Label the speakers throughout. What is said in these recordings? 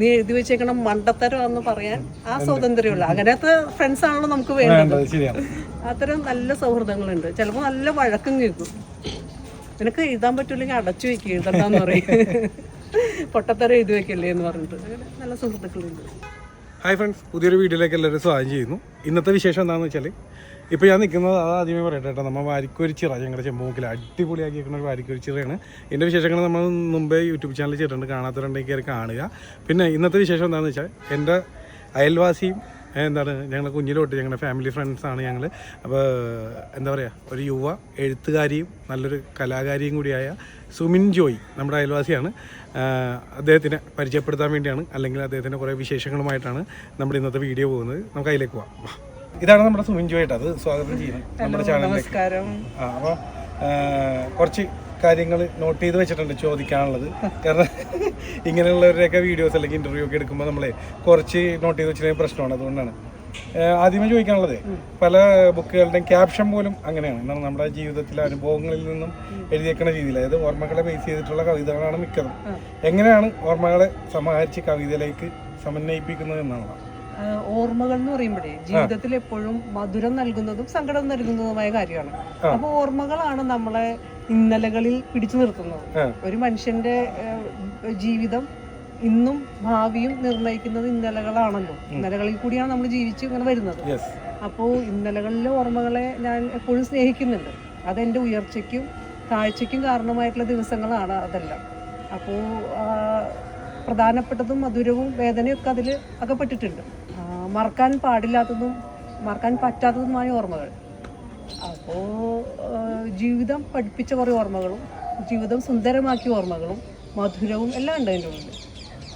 Speaker 1: നീ എഴുതി വെച്ചേക്കണം മണ്ടത്തരം മണ്ടത്തരമാണെന്ന് പറയാൻ ആ സ്വാതന്ത്ര്യമുള്ള. അങ്ങനത്തെ ഫ്രണ്ട്സ് ആണല്ലോ നമുക്ക് വേണ്ടത്. അത്തരം നല്ല സൗഹൃദങ്ങളുണ്ട്. ചിലപ്പോൾ നല്ല വഴക്കം കേൾക്കും. നിനക്ക് എഴുതാൻ പറ്റൂലെങ്കിൽ അടച്ചു വെക്കുക എഴുതണ്ടെന്ന് പറയും. പൊട്ടത്തരം എഴുതി വെക്കല്ലേ എന്ന് പറഞ്ഞിട്ട്. അങ്ങനെ നല്ല സുഹൃത്തുക്കളുണ്ട്.
Speaker 2: ഹായ് ഫ്രണ്ട്സ് പുതിയൊരു വീഡിയോയിലേക്ക് എല്ലാവരും സ്വാഗതം ചെയ്യുന്നു. ഇന്നത്തെ വിശേഷം എന്താണെന്ന് വെച്ചാൽ ഇപ്പോൾ ഞാൻ നിൽക്കുന്നത് അത് ആദ്യമേ പറയട്ടെ കേട്ടോ. നമ്മൾ വാരിക്കൊരു ചിറ ഞങ്ങളുടെ ചെമ്പൂക്കിൽ അടിപൊളിയാക്കി വെക്കുന്ന ഒരു വാരിക്കൊരു ചിറയാണ്. ഇതിന്റെ വിശേഷങ്ങൾ നമ്മൾ മുമ്പേ യൂട്യൂബ് ചാനൽ ചെയ്തിട്ടുണ്ട് കാണാത്തവരുണ്ടെങ്കിൽ കയറി കാണുക. പിന്നെ ഇന്നത്തെ വിശേഷം എന്താണെന്ന് വെച്ചാൽ എന്റെ അയൽവാസിയും എന്താണ് ഞങ്ങളുടെ കുഞ്ഞിലോട്ട് ഞങ്ങളുടെ ഫാമിലി ഫ്രണ്ട്സാണ് ഞങ്ങൾ അപ്പോൾ എന്താ പറയുക ഒരു യുവ എഴുത്തുകാരിയും നല്ലൊരു കലാകാരിയും കൂടിയായ സുമിൻ ജോയ് നമ്മുടെ അയൽവാസിയാണ്. അദ്ദേഹത്തിനെ പരിചയപ്പെടുത്താൻ വേണ്ടിയാണ് അല്ലെങ്കിൽ അദ്ദേഹത്തിന്റെ കുറേ വിശേഷങ്ങളുമായിട്ടാണ് നമ്മുടെ ഇന്നത്തെ വീഡിയോ പോകുന്നത്. നമുക്ക് അതിലേക്ക് പോവാം. ഇതാണ് നമ്മുടെ സുമിൻ ജോയ് അത് സ്വാഗതം ചെയ്യുന്നത് നമ്മുടെ ചാനലിലേക്ക് ആ അപ്പോൾ കുറച്ച് കാര്യങ്ങൾ നോട്ട് ചെയ്ത് വെച്ചിട്ടുണ്ട് ചോദിക്കാനുള്ളത്. കാരണം ഇങ്ങനെയുള്ളവരുടെയൊക്കെ വീഡിയോസ് അല്ലെങ്കിൽ ഇന്റർവ്യൂ ഒക്കെ എടുക്കുമ്പോൾ നമ്മളെ കുറച്ച് നോട്ട് ചെയ്ത് വെച്ചിട്ടുണ്ടെങ്കിൽ പ്രശ്നമാണ് അതുകൊണ്ടാണ്. ആദ്യമേ ചോദിക്കാനുള്ളത് പല ബുക്കുകളുടെയും ക്യാപ്ഷൻ പോലും അങ്ങനെയാണ്. എന്നാണ് നമ്മുടെ ജീവിതത്തിലെ അനുഭവങ്ങളിൽ നിന്നും എഴുതിയേക്കുന്ന രീതിയിൽ. അതായത് ഓർമ്മകളെ ബേസ് ചെയ്തിട്ടുള്ള കവിതകളാണ് മിക്കതും. എങ്ങനെയാണ് ഓർമ്മകളെ സമാഹരിച്ച് കവിതയിലേക്ക് സമന്വയിപ്പിക്കുന്നത് എന്നാണ്
Speaker 1: ഓർമ്മകൾ എന്ന് പറയുമ്പോഴേ ജീവിതത്തിൽ എപ്പോഴും മധുരം നൽകുന്നതും സങ്കടം നൽകുന്നതുമായ കാര്യമാണ്. അപ്പൊ ഓർമ്മകളാണ് നമ്മളെ ഇന്നലകളിൽ പിടിച്ചു നിർത്തുന്നത്. ഒരു മനുഷ്യന്റെ ജീവിതം ഇന്നും ഭാവിയും നിർണയിക്കുന്നത് ഇന്നലകളാണല്ലോ. ഇന്നലകളിൽ കൂടിയാണ് നമ്മൾ ജീവിച്ച് ഇങ്ങനെ വരുന്നത്. അപ്പോൾ ഇന്നലകളിലെ ഓർമ്മകളെ ഞാൻ എപ്പോഴും സ്നേഹിക്കുന്നുണ്ട്. അതെന്റെ ഉയർച്ചയ്ക്കും താഴ്ചയ്ക്കും കാരണമായിട്ടുള്ള ദിവസങ്ങളാണ് അതെല്ലാം. അപ്പോൾ പ്രധാനപ്പെട്ടതും മധുരവും വേദനയൊക്കെ അതിൽ അകപ്പെട്ടിട്ടുണ്ട്. മറക്കാൻ പാടില്ലാത്തതും മറക്കാൻ പറ്റാത്തതുമായ ഓർമ്മകൾ. അപ്പോൾ ജീവിതം പഠിപ്പിച്ച കുറേ ഓർമ്മകളും ജീവിതം സുന്ദരമാക്കിയ ഓർമ്മകളും മധുരവും എല്ലാം ഉണ്ട് അതിന്റെ ഉള്ളിൽ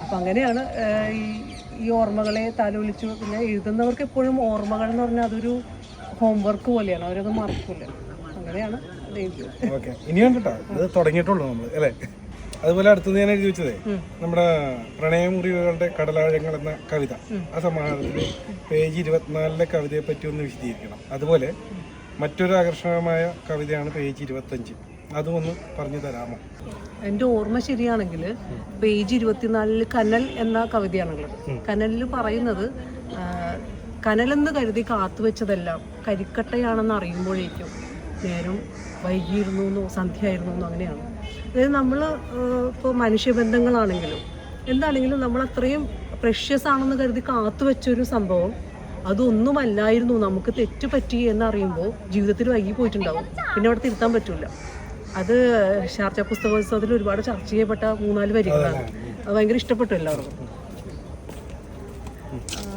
Speaker 1: അപ്പം അങ്ങനെയാണ് ഈ ഈ ഓർമ്മകളെ താലോലിച്ചു പിന്നെ എഴുതുന്നവർക്ക് എപ്പോഴും ഓർമ്മകൾ എന്ന് പറഞ്ഞാൽ അതൊരു ഹോംവർക്ക് പോലെയാണ് അവരത് മറക്കില്ല അങ്ങനെയാണ്
Speaker 2: ഇനിയും കേട്ടോ. ഇത് തുടങ്ങിയിട്ടുള്ളൂ നമ്മൾ അല്ലേ? അതുപോലെ അടുത്തത് ഞാൻ എഴുതി വെച്ചതേ നമ്മുടെ പ്രണയമുറിവുകളുടെ കടലാഴങ്ങൾ എന്ന കവിത. ആ സമാഹാരത്തിൽ പേജ് ഇരുപത്തിനാലിലെ കവിതയെ പറ്റി ഒന്ന് വിശദീകരിക്കണം. അതുപോലെ മറ്റൊരു ആകർഷകമായ കവിതയാണ് പേജ് ഇരുപത്തഞ്ച്. അതും ഒന്ന് പറഞ്ഞു തരാമോ?
Speaker 1: എന്റെ ഓർമ്മ ശരിയാണെങ്കിൽ പേജ് ഇരുപത്തിനാലിൽ കനൽ എന്ന കവിതയാണുള്ളത്. കനലിൽ പറയുന്നത് കനലെന്ന് കരുതി കാത്തുവെച്ചതെല്ലാം കരിക്കട്ടയാണെന്ന് അറിയുമ്പോഴേക്കും നേരം വൈകിയിരുന്നു എന്നോ സന്ധ്യയായിരുന്നു എന്നോ അങ്ങനെയാണ്. അതായത് നമ്മൾ ഇപ്പോൾ മനുഷ്യബന്ധങ്ങളാണെങ്കിലും എന്താണെങ്കിലും നമ്മൾ അത്രയും പ്രഷ്യസ് ആണെന്ന് കരുതി കാത്തു വെച്ചൊരു സംഭവം അതൊന്നുമല്ലായിരുന്നു നമുക്ക് തെറ്റ് പറ്റി എന്നറിയുമ്പോൾ ജീവിതത്തിൽ വൈകി പോയിട്ടുണ്ടാവും. പിന്നെ അവിടെ തിരുത്താൻ പറ്റില്ല അത് ഷാർജ പുസ്തകോത്സവത്തിൽ ഒരുപാട് ചർച്ച ചെയ്യപ്പെട്ട മൂന്നാൽ വരികളാണ്. അത് ഭയങ്കര ഇഷ്ടപ്പെട്ടു എല്ലാവർക്കും.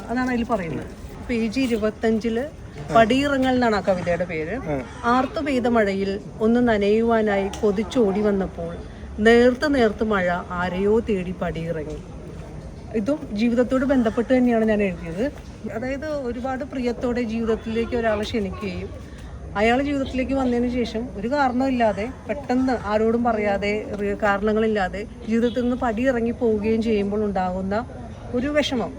Speaker 1: അതാണ് അതിൽ പറയുന്നത്. പേജ് ഇരുപത്തഞ്ചിൽ പടിയിറങ്ങൽ എന്നാണ് ആ കവിതയുടെ പേര്. ആർത്തു പെയ്ത മഴയിൽ ഒന്ന് നനയുവാനായി കൊതിച്ചോടി വന്നപ്പോൾ നേർത്ത് നേർത്ത് മഴ ആരെയോ തേടി പടിയിറങ്ങി. ഇതും ജീവിതത്തോട് ബന്ധപ്പെട്ട് തന്നെയാണ് ഞാൻ എഴുതിയത്. അതായത് ഒരുപാട് പ്രിയത്തോടെ ജീവിതത്തിലേക്ക് ഒരാളെ ക്ഷണിക്കുകയും അയാൾ ജീവിതത്തിലേക്ക് വന്നതിന് ശേഷം ഒരു കാരണമില്ലാതെ പെട്ടെന്ന് ആരോടും പറയാതെ കാരണങ്ങളില്ലാതെ ജീവിതത്തിൽ നിന്ന് പടിയിറങ്ങി പോവുകയും ചെയ്യുമ്പോൾ ഉണ്ടാകുന്ന ഒരു വിഷമം.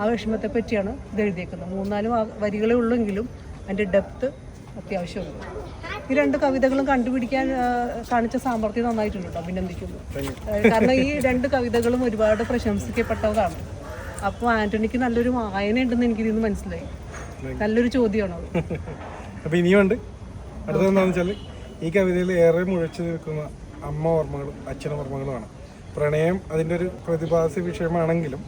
Speaker 1: ആ വിഷമത്തെ പറ്റിയാണ് ഇത് എഴുതിയേക്കുന്നത്. മൂന്നാൽ വരികളെ ഉള്ളെങ്കിലും അതിന്റെ ഡെപ്ത്ത് അത്യാവശ്യമുണ്ട് ഈ രണ്ട് കവിതകളും കണ്ടുപിടിക്കാൻ കാണിച്ച സാമർഥ്യം നന്നായിട്ടുണ്ട്? അഭിനന്ദിക്കുന്നു. കാരണം ഈ രണ്ട് കവിതകളും ഒരുപാട് പ്രശംസിക്കപ്പെട്ടതാണ് അപ്പോൾ ആന്റണിക്ക് നല്ലൊരു വായന ഉണ്ടെന്ന് എനിക്ക് ഇതിന്ന് മനസ്സിലായി. നല്ലൊരു ചോദ്യമാണ് അത്
Speaker 2: അപ്പോൾ ഇനിയുണ്ട്. അടുത്തത് എന്താണെന്ന് വെച്ചാൽ ഈ കവിതയിൽ ഏറെ മുഴച്ചു നിൽക്കുന്ന അമ്മ ഓർമ്മകളും അച്ഛൻ ഓർമ്മകളുമാണ്. പ്രണയം അതിന്റെ ഒരു പ്രതിഭാസ വിഷയമാണെങ്കിലും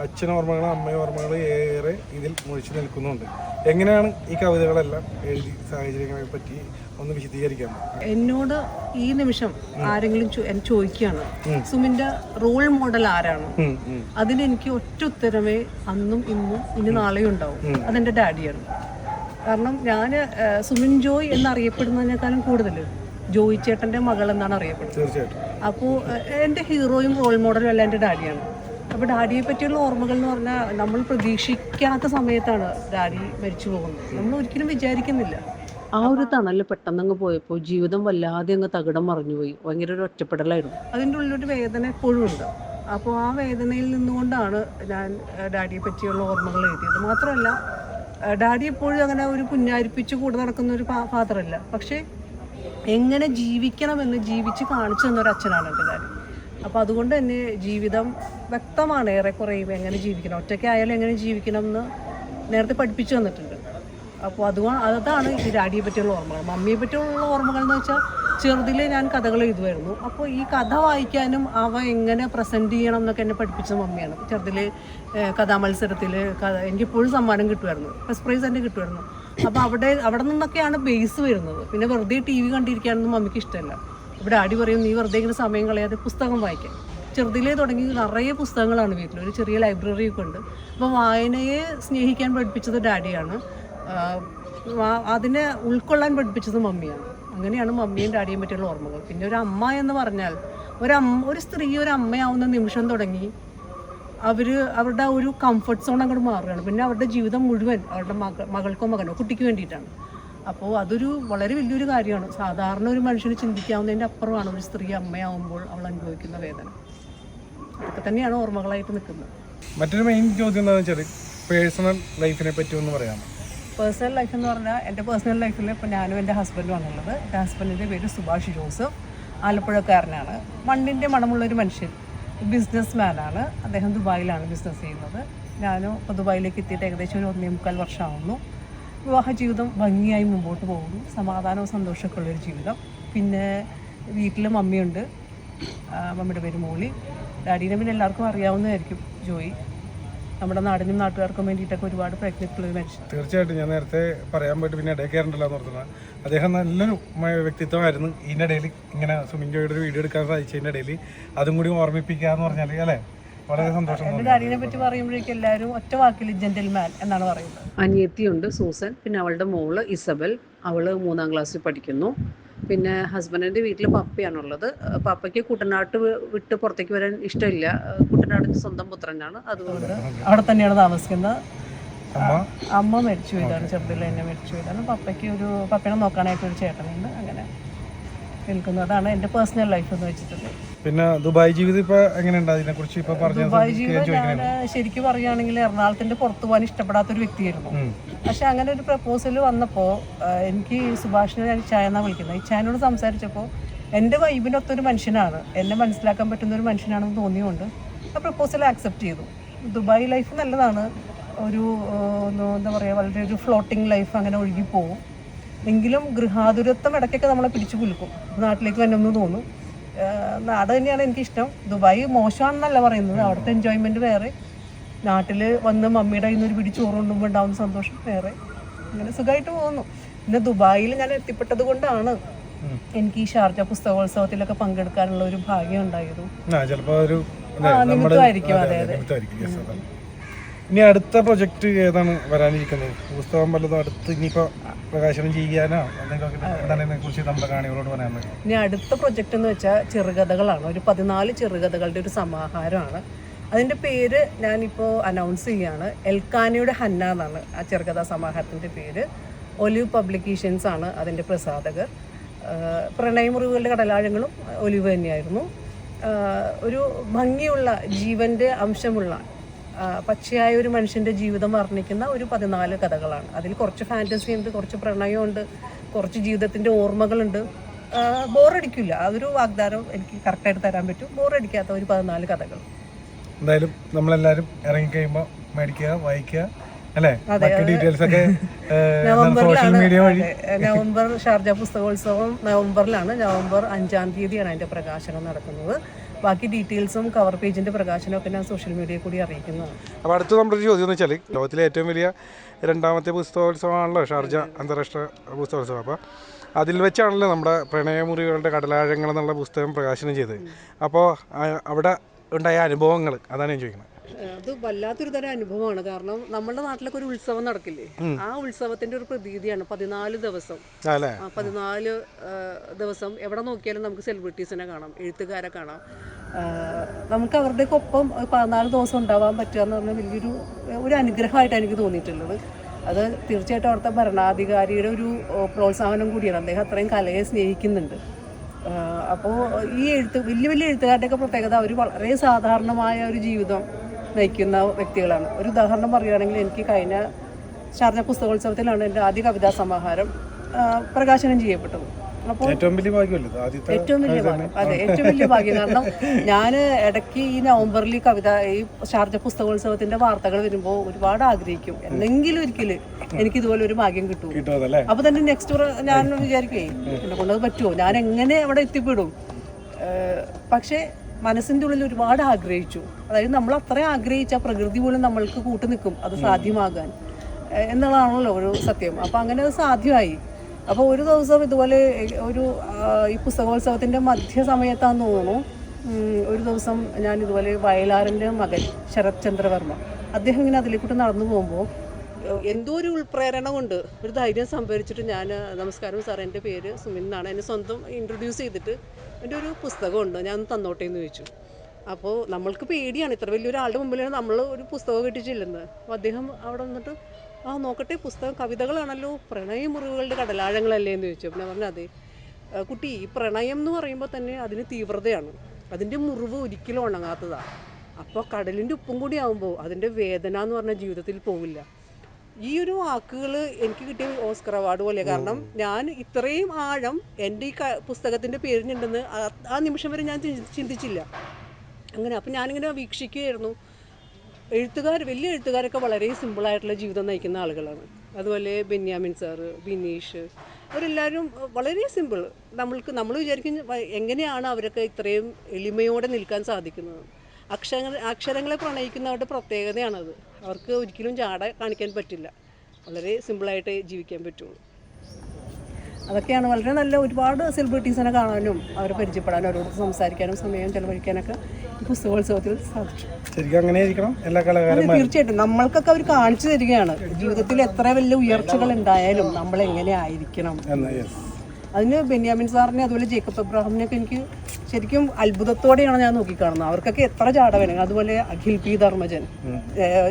Speaker 2: അച്ഛൻ അമ്മയോർമ്മകൾ ഏറെ ഇതിൽ മുഴിച്ചു നിൽക്കുന്നുണ്ട്. എങ്ങനെയാണ് ഈ കവിതകളെല്ലാം എഴുതി സാഹചര്യങ്ങളെ പറ്റി ഒന്ന് വിശദീകരിക്കാം
Speaker 1: എന്നോട് ഈ നിമിഷം ആരെങ്കിലും ചോദിക്കുകയാണ് സുമിന്റെ റോൾ മോഡൽ ആരാണ്?
Speaker 2: ഉം, ഉം.
Speaker 1: അതിന് എനിക്ക് ഒറ്റ ഉത്തരമേ അന്നും ഇന്നും ഇനി നാളെയും ഉണ്ടാവും. അതെന്റെ ഡാഡിയാണ്. കാരണം ഞാൻ സുമിൻ ജോയ് എന്നറിയപ്പെടുന്നതിനേക്കാളും കൂടുതൽ ജോയി ചേട്ടന്റെ മകൾ എന്നാണ് അറിയപ്പെടുന്നത്. അപ്പോൾ എന്റെ ഹീറോയും റോൾ മോഡലും എല്ലാം എന്റെ ഡാഡിയാണ്. അപ്പോൾ ഡാഡിയെ പറ്റിയുള്ള ഓർമ്മകൾ എന്ന് പറഞ്ഞാൽ നമ്മൾ പ്രതീക്ഷിക്കാത്ത സമയത്താണ് ഡാഡി മരിച്ചു പോകുന്നത്. നമ്മൾ ഒരിക്കലും വിചാരിക്കുന്നില്ല. ആ ഒരു തണൽ പെട്ടെന്നങ്ങ് പോയപ്പോൾ ജീവിതം വല്ലാതെ അങ്ങ് തകിടം മറിഞ്ഞുപോയി. ഭയങ്കര ഒരു ഒറ്റപ്പെടലായിരുന്നു. അതിന്റെ ഉള്ളിലൊരു വേദന എപ്പോഴും ഉണ്ട്. അപ്പോൾ ആ വേദനയിൽ നിന്നുകൊണ്ടാണ് ഞാൻ ഡാഡിയെ പറ്റിയുള്ള ഓർമ്മകൾ എഴുതിയത്. മാത്രമല്ല ഡാഡി എപ്പോഴും അങ്ങനെ ഒരു കുഞ്ഞാരിപ്പിച്ച് കൂടെ നടക്കുന്ന ഒരു ഫാദറല്ല. പക്ഷേ എങ്ങനെ ജീവിക്കണമെന്ന് ജീവിച്ച് കാണിച്ചു തന്നൊരു അച്ഛനാണ് എന്റെ ഡാഡി. അപ്പോൾ അതുകൊണ്ട് തന്നെ ജീവിതം വ്യക്തമാണ് ഏറെക്കുറയും എങ്ങനെ ജീവിക്കണം. ഒറ്റയ്ക്കായാലും എങ്ങനെ ജീവിക്കണം എന്ന് നേരത്തെ പഠിപ്പിച്ചു വന്നിട്ടുണ്ട് അപ്പോൾ അതുകൊണ്ട് അതാണ് ഈ ഡാഡിയെ പറ്റിയുള്ള ഓർമ്മകൾ. മമ്മിയെ പറ്റിയുള്ള ഓർമ്മകൾ എന്ന് വെച്ചാൽ ചെറുതിലെ ഞാൻ കഥകൾ എഴുതുമായിരുന്നു. അപ്പോൾ ഈ കഥ വായിക്കാനും അവ എങ്ങനെ പ്രസന്റ് ചെയ്യണം എന്നൊക്കെ എന്നെ പഠിപ്പിച്ച മമ്മിയാണ്. ചെറുതിലെ കഥാ കഥാമത്സരത്തിൽ കഥ എനിക്ക് എപ്പോഴും സമ്മാനം കിട്ടുമായിരുന്നു. ഫസ്റ്റ് പ്രൈസ് തന്നെ കിട്ടുമായിരുന്നു. അപ്പോൾ അവിടെ അവിടെ നിന്നൊക്കെയാണ് ബേസ് വരുന്നത്. പിന്നെ വെറുതെ ടി വി കണ്ടിരിക്കാനൊന്നും മമ്മിക്ക് ഇഷ്ടമല്ല. ഇവിടെ അടി പറയും നീ വെറുതെ ഇങ്ങനെ സമയം കളയാതെ പുസ്തകം വായിക്കാം ചെറുതിലേ തുടങ്ങി നിറയെ പുസ്തകങ്ങളാണ് വീട്ടിൽ ഒരു ചെറിയ ലൈബ്രറി ഒക്കെ ഉണ്ട്. അപ്പോൾ വായനയെ സ്നേഹിക്കാൻ പഠിപ്പിച്ചത് ഡാഡിയാണ്. അതിനെ ഉൾക്കൊള്ളാൻ പഠിപ്പിച്ചത് മമ്മിയാണ്. അങ്ങനെയാണ് മമ്മിയും ഡാഡിയും പറ്റിയുള്ള ഓർമ്മകൾ. പിന്നെ ഒരു അമ്മ എന്ന് പറഞ്ഞാൽ ഒരു ഒരു സ്ത്രീ ഒരു അമ്മയാവുന്ന നിമിഷം തുടങ്ങി അവർ അവരുടെ ഒരു കംഫർട്ട് സോൺ അങ്ങോട്ട് മാറുകയാണ്. പിന്നെ അവരുടെ ജീവിതം മുഴുവൻ അവരുടെ മക മകൾക്കോ മകനോ കുട്ടിക്ക് വേണ്ടിയിട്ടാണ്. അപ്പോൾ അതൊരു വളരെ വലിയൊരു കാര്യമാണ്. സാധാരണ ഒരു മനുഷ്യന് ചിന്തിക്കാവുന്നതിന്റെ അപ്പുറമാണ് ഒരു സ്ത്രീ അമ്മയാവുമ്പോൾ അവൾ അനുഭവിക്കുന്ന വേദന. അതൊക്കെ തന്നെയാണ് ഓർമ്മകളായിട്ട് നിൽക്കുന്നത്.
Speaker 2: മറ്റൊരു മെയിൻ ചോദ്യം എന്താണെന്ന് വെച്ചാൽ പേഴ്സണൽ ലൈഫിനെ പറ്റി ഒന്ന് പറയാം
Speaker 1: പേഴ്സണൽ ലൈഫ് എന്ന് പറഞ്ഞാൽ എന്റെ പേഴ്സണൽ ലൈഫിൽ ഇപ്പോൾ ഞാനും എന്റെ ഹസ്ബൻഡും ആണുള്ളത് എന്റെ ഹസ്ബൻഡിന്റെ പേര് സുഭാഷ് ജോസഫ്. ആലപ്പുഴക്കാരനാണ്. മണ്ണിന്റെ മണമുള്ളൊരു മനുഷ്യൻ. ബിസിനസ് മാനാണ് അദ്ദേഹം ദുബായിലാണ് ബിസിനസ് ചെയ്യുന്നത്. ഞാനും ഇപ്പോൾ ദുബായിലേക്ക് എത്തിയിട്ട് ഏകദേശം ഒരു ഒന്നേ മുക്കാൽ വർഷമാവുന്നു. വിവാഹ ജീവിതം ഭംഗിയായി മുമ്പോട്ട് പോകുന്നു. സമാധാനവും സന്തോഷമൊക്കെ ഉള്ളൊരു ജീവിതം. പിന്നെ വീട്ടിൽ മമ്മിയുണ്ട്. മമ്മിയുടെ പേര് മോളി. ഡാഡീനെ പിന്നെ എല്ലാവർക്കും അറിയാവുന്നതായിരിക്കും ജോയി. നമ്മുടെ നാടിനും നാട്ടുകാർക്കും വേണ്ടിയിട്ടൊക്കെ ഒരുപാട് പ്രയത്നിച്ചിട്ടുള്ളൊരു മനുഷ്യൻ.
Speaker 2: തീർച്ചയായിട്ടും. ഞാൻ നേരത്തെ പറയാൻ പോയിട്ട് പിന്നെ ഇടയിൽ കയറണ്ടല്ലോ എന്ന് ഓർക്കുന്നത് അദ്ദേഹം നല്ലൊരു വ്യക്തിത്വമായിരുന്നു. ഇതിന്റെ ഇടയിൽ ഇങ്ങനെ സ്വിമ്മിംഗ് ജോയുടെ ഒരു വീഡിയോ എടുക്കാൻ സാധിച്ചതിന്റെ ഇടയിൽ അതും കൂടി ഓർമ്മിപ്പിക്കുക എന്ന് പറഞ്ഞാൽ അല്ലേ? വളരെ സന്തോഷം
Speaker 1: എന്റെ ഡാഡിനെ പറ്റി പറയുമ്പോഴേക്കും എല്ലാവരും ഒറ്റ വാക്കിൽ ജെന്റിൽമാൻ എന്നാണ് പറയുന്നത്. അനിയത്തിയുണ്ട് സൂസൻ പിന്നെ അവളുടെ മോൾ ഇസബൽ അവൾ മൂന്നാം ക്ലാസ്സിൽ പഠിക്കുന്നു. പിന്നെ ഹസ്ബൻഡിന്റെ വീട്ടിൽ പപ്പയാണുള്ളത്. പപ്പയ്ക്ക് കുട്ടനാട്ട് വിട്ട് പുറത്തേക്ക് വരാൻ ഇഷ്ടമില്ല. കുട്ടനാടിന്റെ സ്വന്തം പുത്രനാണ് അതുകൊണ്ട് അവിടെ തന്നെയാണ് താമസിക്കുന്നത്.
Speaker 2: അമ്മ?
Speaker 1: അമ്മ മരിച്ചു പോയതാണ് ചെറുതിൽ എന്നെ മരിച്ചു പോയതാണ് പപ്പയ്ക്ക് ഒരു പപ്പനെ നോക്കാനായിട്ട് ഒരു ചേട്ടനുണ്ട് അങ്ങനെ നിൽക്കുന്നതാണ് എന്റെ പേഴ്സണൽ ലൈഫ് എന്ന് വെച്ചിട്ടുണ്ട്
Speaker 2: പിന്നെ ദുബായ് ജീവിതം ഇപ്പൊ എങ്ങനെയുണ്ട്? അതിനെ കുറിച്ച് ഇപ്പൊ പറഞ്ഞു
Speaker 1: ദുബായ് ജീവിതം ഞാൻ ശരിക്കും പറയുകയാണെങ്കിൽ എറണാകുളത്തിന്റെ പുറത്തു പോകാൻ ഇഷ്ടപ്പെടാത്ത ഒരു വ്യക്തിയായിരുന്നു പക്ഷെ അങ്ങനെ ഒരു പ്രപ്പോസൽ വന്നപ്പോ എനിക്ക് സുഭാഷിനെ ഞാൻ ചായ എന്നാ വിളിക്കുന്നത്. ഇച്ചായനോട് ചായനോട് സംസാരിച്ചപ്പോൾ എന്റെ വൈബിനൊത്തൊരു മനുഷ്യനാണ്. എന്നെ മനസ്സിലാക്കാൻ പറ്റുന്ന ഒരു മനുഷ്യനാണെന്ന് തോന്നിയുകൊണ്ട് ആ പ്രപ്പോസൽ ആക്സെപ്റ്റ് ചെയ്തു. ദുബായ് ലൈഫ് നല്ലതാണ്. ഒരു എന്താ പറയുക വളരെ ഒരു ഫ്ലോട്ടിംഗ് ലൈഫ് അങ്ങനെ ഒഴുകി പോകും എങ്കിലും ഗൃഹാതുരത്വം ഇടയ്ക്കൊക്കെ നമ്മളെ പിടിച്ചു കുലുക്കും. നാട്ടിലേക്ക് തോന്നും. ആ, നാട് തന്നെയാണ് എനിക്കിഷ്ടം. ദുബായ് മോശമാണെന്നല്ല പറയുന്നത്. അവിടുത്തെ എൻജോയ്മെന്റ് വേറെ. നാട്ടിൽ വന്ന് മമ്മിയുടെ കയ്യിൽ നിന്ന് ഒരു പിടി ചോറ് കൊണ്ടുമ്പോൾ ഉണ്ടാവുന്ന സന്തോഷം വേറെ. അങ്ങനെ സുഖമായിട്ട് പോകുന്നു. പിന്നെ ദുബായിൽ ഞാൻ എത്തിപ്പെട്ടത് കൊണ്ടാണ് എനിക്ക് ഈ ഷാർജ പുസ്തകോത്സവത്തിലൊക്കെ പങ്കെടുക്കാനുള്ള ഒരു ഭാഗ്യം ഉണ്ടായത്.
Speaker 2: ആ ചിലപ്പോ ഒരു
Speaker 1: നിമിത്തമായിരിക്കും. അതെ അതെ.
Speaker 2: ഇനി അടുത്ത പ്രൊജക്ട് ഏതാണ് വരാനിരിക്കുന്നത് പുസ്തകം വല്ലതും അടുത്ത് ഇനിയിപ്പോ പ്രകാശനം ചെയ്യാനോ എന്തെങ്കിലും കാണികളോട്
Speaker 1: ഇനി അടുത്ത പ്രൊജക്ട് എന്ന് വെച്ചാൽ ചെറുകഥകളാണ്. ഒരു പതിനാല് ചെറുകഥകളുടെ ഒരു സമാഹാരമാണ്. അതിന്റെ പേര് ഞാനിപ്പോൾ അനൗൺസ് ചെയ്യാണ്. എൽക്കാനയുടെ ഹന്ന എന്നാണ് ആ ചെറുകഥാ സമാഹാരത്തിന്റെ പേര്. ഒലിവ് പബ്ലിക്കേഷൻസ് ആണ് അതിന്റെ പ്രസാധകർ. പ്രണയമുറിവുകളുടെ കടലാഴങ്ങളും ഒലിവ് തന്നെയായിരുന്നു. ഒരു ഭംഗിയുള്ള ജീവന്റെ അംശമുള്ള പച്ചയായ ഒരു മനുഷ്യന്റെ ജീവിതം വർണിക്കുന്ന ഒരു പതിനാല് കഥകളാണ്. അതിൽ കുറച്ച് ഫാന്റസി ഉണ്ട് കുറച്ച് പ്രണയമുണ്ട് കുറച്ച് ജീവിതത്തിന്റെ ഓർമ്മകളുണ്ട്. ബോറടിക്കില്ല അതൊരു വാഗ്ദാനം എനിക്ക് കറക്റ്റായിട്ട് തരാൻ പറ്റും. ബോറടിക്കാത്ത ഒരു പതിനാല് കഥകൾ.
Speaker 2: എന്തായാലും നമ്മളെല്ലാവരും ഇറങ്ങിക്കഴിയുമ്പോൾ മേടിക്കുക വായിക്കുക. അല്ലേ? ബാക്കി ഡീറ്റെയിൽസ് ഒക്കെ സോഷ്യൽ മീഡിയ വഴി?
Speaker 1: നവംബർ ഷാർജ പുസ്തകോത്സവം നവംബറിലാണ്. നവംബർ അഞ്ചാം തീയതിയാണ് അതിന്റെ പ്രകാശനം നടക്കുന്നത്. ബാക്കി ഡീറ്റെയിൽസും കവർ പേജിന്റെ പ്രകാശനമൊക്കെ ഞാൻ സോഷ്യൽ മീഡിയയിൽ കൂടി അറിയിക്കുന്നതാണ്.
Speaker 2: അപ്പോൾ അടുത്ത നമ്മുടെ ഒരു ചോദ്യം എന്ന് വെച്ചാൽ ലോകത്തിലെ ഏറ്റവും വലിയ രണ്ടാമത്തെ പുസ്തകോത്സവമാണല്ലോ ഷാർജ അന്താരാഷ്ട്ര പുസ്തകോത്സവം. അപ്പോൾ അതിൽ വെച്ചാണല്ലോ നമ്മുടെ പ്രണയമുറികളുടെ കടലാഴങ്ങൾ എന്നുള്ള പുസ്തകം പ്രകാശനം ചെയ്തത്. അപ്പോൾ അവിടെ ഉണ്ടായ അനുഭവങ്ങൾ അതാണ് ഞാൻ ചോദിക്കുന്നത്.
Speaker 1: അത് വല്ലാത്തൊരു തരം അനുഭവമാണ്. കാരണം നമ്മുടെ നാട്ടിലൊക്കെ ഒരു ഉത്സവം നടക്കില്ലേ? ആ ഉത്സവത്തിന്റെ ഒരു പ്രതീതിയാണ് പതിനാല് ദിവസം. പതിനാല് ദിവസം എവിടെ നോക്കിയാലും നമുക്ക് സെലിബ്രിറ്റീസിനെ കാണാം എഴുത്തുകാരെ കാണാം. നമുക്ക് അവരുടെ ഒപ്പം പതിനാല് ദിവസം ഉണ്ടാവാൻ പറ്റുക എന്ന് പറഞ്ഞാൽ വലിയൊരു ഒരു അനുഗ്രഹമായിട്ടാണ് എനിക്ക് തോന്നിയിട്ടുള്ളത്. അത് തീർച്ചയായിട്ടും അവിടുത്തെ ഭരണാധികാരിയുടെ ഒരു പ്രോത്സാഹനം കൂടിയാണ്. അദ്ദേഹം അത്രയും കലയെ സ്നേഹിക്കുന്നുണ്ട്. അപ്പോൾ ഈ എഴുത്ത് വലിയ വലിയ എഴുത്തുകാരുടെയൊക്കെ പ്രത്യേകത അവർ വളരെ സാധാരണമായ ഒരു ജീവിതം നയിക്കുന്ന വ്യക്തികളാണ്. ഒരു ഉദാഹരണം പറയുകയാണെങ്കിൽ എനിക്ക് കഴിഞ്ഞ ശാരദ പുസ്തകോത്സവത്തിലാണ് എന്റെ ആദ്യ കവിതാ സമാഹാരം പ്രകാശനം ചെയ്യപ്പെട്ടത്. അപ്പോൾ
Speaker 2: ഏറ്റവും വലിയ ഭാഗ്യമല്ലേ?
Speaker 1: ഏറ്റവും വലിയ ഭാഗ്യം. അതെ ഏറ്റവും വലിയ ഭാഗ്യം. കാരണം ഞാൻ ഇടയ്ക്ക് ഈ നവംബറിൽ ഈ കവിത ഈ ഷാർജ പുസ്തകോത്സവത്തിന്റെ വാർത്തകൾ വരുമ്പോൾ ഒരുപാട് ആഗ്രഹിക്കും. എന്തെങ്കിലും ഒരിക്കൽ എനിക്ക് ഇതുപോലെ ഒരു ഭാഗ്യം കിട്ടും. അപ്പൊ തന്നെ നെക്സ്റ്റ് ഞാൻ വിചാരിക്കേ എന്നെ കൊണ്ടത് പറ്റുമോ ഞാൻ എങ്ങനെ അവിടെ എത്തിപ്പെടും? പക്ഷേ മനസ്സിന്റെ ഉള്ളിൽ ഒരുപാട് ആഗ്രഹിച്ചു. അതായത് നമ്മൾ അത്രയും ആഗ്രഹിച്ച പ്രകൃതി പോലും നമ്മൾക്ക് കൂട്ടു നിൽക്കും അത് സാധ്യമാകാൻ. എന്നുള്ളതാണല്ലോ ഒരു സത്യം. അപ്പൊ അങ്ങനെ അത് സാധ്യമായി. അപ്പോൾ ഒരു ദിവസം ഇതുപോലെ ഒരു ഈ പുസ്തകോത്സവത്തിന്റെ മധ്യസമയത്താന്ന് തോന്നുന്നു ഒരു ദിവസം ഞാൻ ഇതുപോലെ വയലാറിന്റെ മകൻ ശരത് ചന്ദ്രവർമ്മ അദ്ദേഹം ഇങ്ങനെ അതിലേക്കൂട്ട് നടന്നു പോകുമ്പോൾ എന്തോ ഒരു ഉൾപ്രേരണ കൊണ്ട് ഒരു ധൈര്യം സംഭരിച്ചിട്ട് ഞാൻ നമസ്കാരം സാർ എന്റെ പേര് സുമിൻ എന്നാണ്. എന്നെ സ്വന്തം ഇൻട്രൊഡ്യൂസ് ചെയ്തിട്ട് എന്റെ ഒരു പുസ്തകമുണ്ട്. ഞാൻ തന്നോട്ടെ എന്ന് ചോദിച്ചു. അപ്പോൾ നമ്മൾക്ക് പേടിയാണ്. ഇത്ര വലിയൊരാളുടെ മുമ്പിലാണ് നമ്മൾ ഒരു പുസ്തകം കിട്ടിച്ചില്ലെന്ന്. അപ്പോൾ അദ്ദേഹം അവിടെ വന്നിട്ട് ആ നോക്കട്ടെ പുസ്തകം കവിതകളാണല്ലോ പ്രണയമുറിവുകളുടെ കടലാഴങ്ങളല്ലേ? എന്ന് ചോദിച്ചു. പിന്നെ പറഞ്ഞു അതെ കുട്ടി ഈ പ്രണയം എന്ന് പറയുമ്പോൾ തന്നെ അതിന് തീവ്രതയാണ്. അതിന്റെ മുറിവ് ഒരിക്കലും ഉണങ്ങാത്തതാണ് അപ്പോൾ കടലിന്റെ ഉപ്പും കൂടി ആകുമ്പോൾ അതിന്റെ വേദന എന്ന് പറഞ്ഞാൽ ജീവിതത്തിൽ പോവില്ല. ഈ ഒരു വാക്കുകൾ എനിക്ക് കിട്ടിയ ഓസ്കർ അവാർഡ് പോലെ കാരണം ഞാൻ ഇത്രയും ആഴം എന്റെ ഈ പുസ്തകത്തിന്റെ പേരിനുണ്ടെന്ന് ആ- നിമിഷം വരെ ഞാൻ ചിന്തിച്ചില്ല. അങ്ങനെ അപ്പം ഞാനിങ്ങനെ വീക്ഷിക്കുകയായിരുന്നു. എഴുത്തുകാർ വലിയ എഴുത്തുകാരൊക്കെ വളരെ സിമ്പിളായിട്ടുള്ള ജീവിതം നയിക്കുന്ന ആളുകളാണ്. അതുപോലെ ബെന്യാമിൻ സാറ് ബിനീഷ് അവരെല്ലാവരും വളരെ സിമ്പിൾ നമ്മൾക്ക് നമ്മൾ വിചാരിക്കും എങ്ങനെയാണ് അവരൊക്കെ ഇത്രയും എളിമയോടെ നിൽക്കാൻ സാധിക്കുന്നത്? അക്ഷര അക്ഷരങ്ങളെ പ്രണയിക്കുന്നവരുടെ പ്രത്യേകതയാണത്. അവർക്ക് ഒരിക്കലും ജാട കാണിക്കാൻ പറ്റില്ല. വളരെ സിമ്പിളായിട്ട് ജീവിക്കാൻ പറ്റുള്ളൂ. അതൊക്കെയാണ് വളരെ നല്ല ഒരുപാട് സെലിബ്രിറ്റീസിനെ കാണാനും അവരെ പരിചയപ്പെടാനും അവരോട് സംസാരിക്കാനും സമയം ചെലവഴിക്കാനൊക്കെ ഈ പുസ്തകോത്സവത്തിൽ സാധിച്ചു.
Speaker 2: ശരിക്കും അങ്ങനെ ആയിരിക്കണം എല്ലാ കലാകാരന്മാരും.
Speaker 1: തീർച്ചയായിട്ടും. നമ്മൾക്കൊക്കെ അവർ കാണിച്ചു തരികയാണ്. ജീവിതത്തിൽ എത്ര വലിയ ഉയർച്ചകൾ ഉണ്ടായാലും നമ്മൾ എങ്ങനെ ആയിരിക്കണം?
Speaker 2: എന്ന് യെസ്
Speaker 1: അതിന് ബെന്യാമിൻ സാറിനെ അതുപോലെ ജേക്കബ് എബ്രാഹിമിനെയൊക്കെ എനിക്ക് ശരിക്കും അത്ഭുതത്തോടെയാണ് ഞാൻ നോക്കിക്കാണുന്നത്. അവർക്കൊക്കെ എത്ര ചാട വേണമെങ്കിൽ അതുപോലെ അഖിൽ പി ധർമ്മജൻ.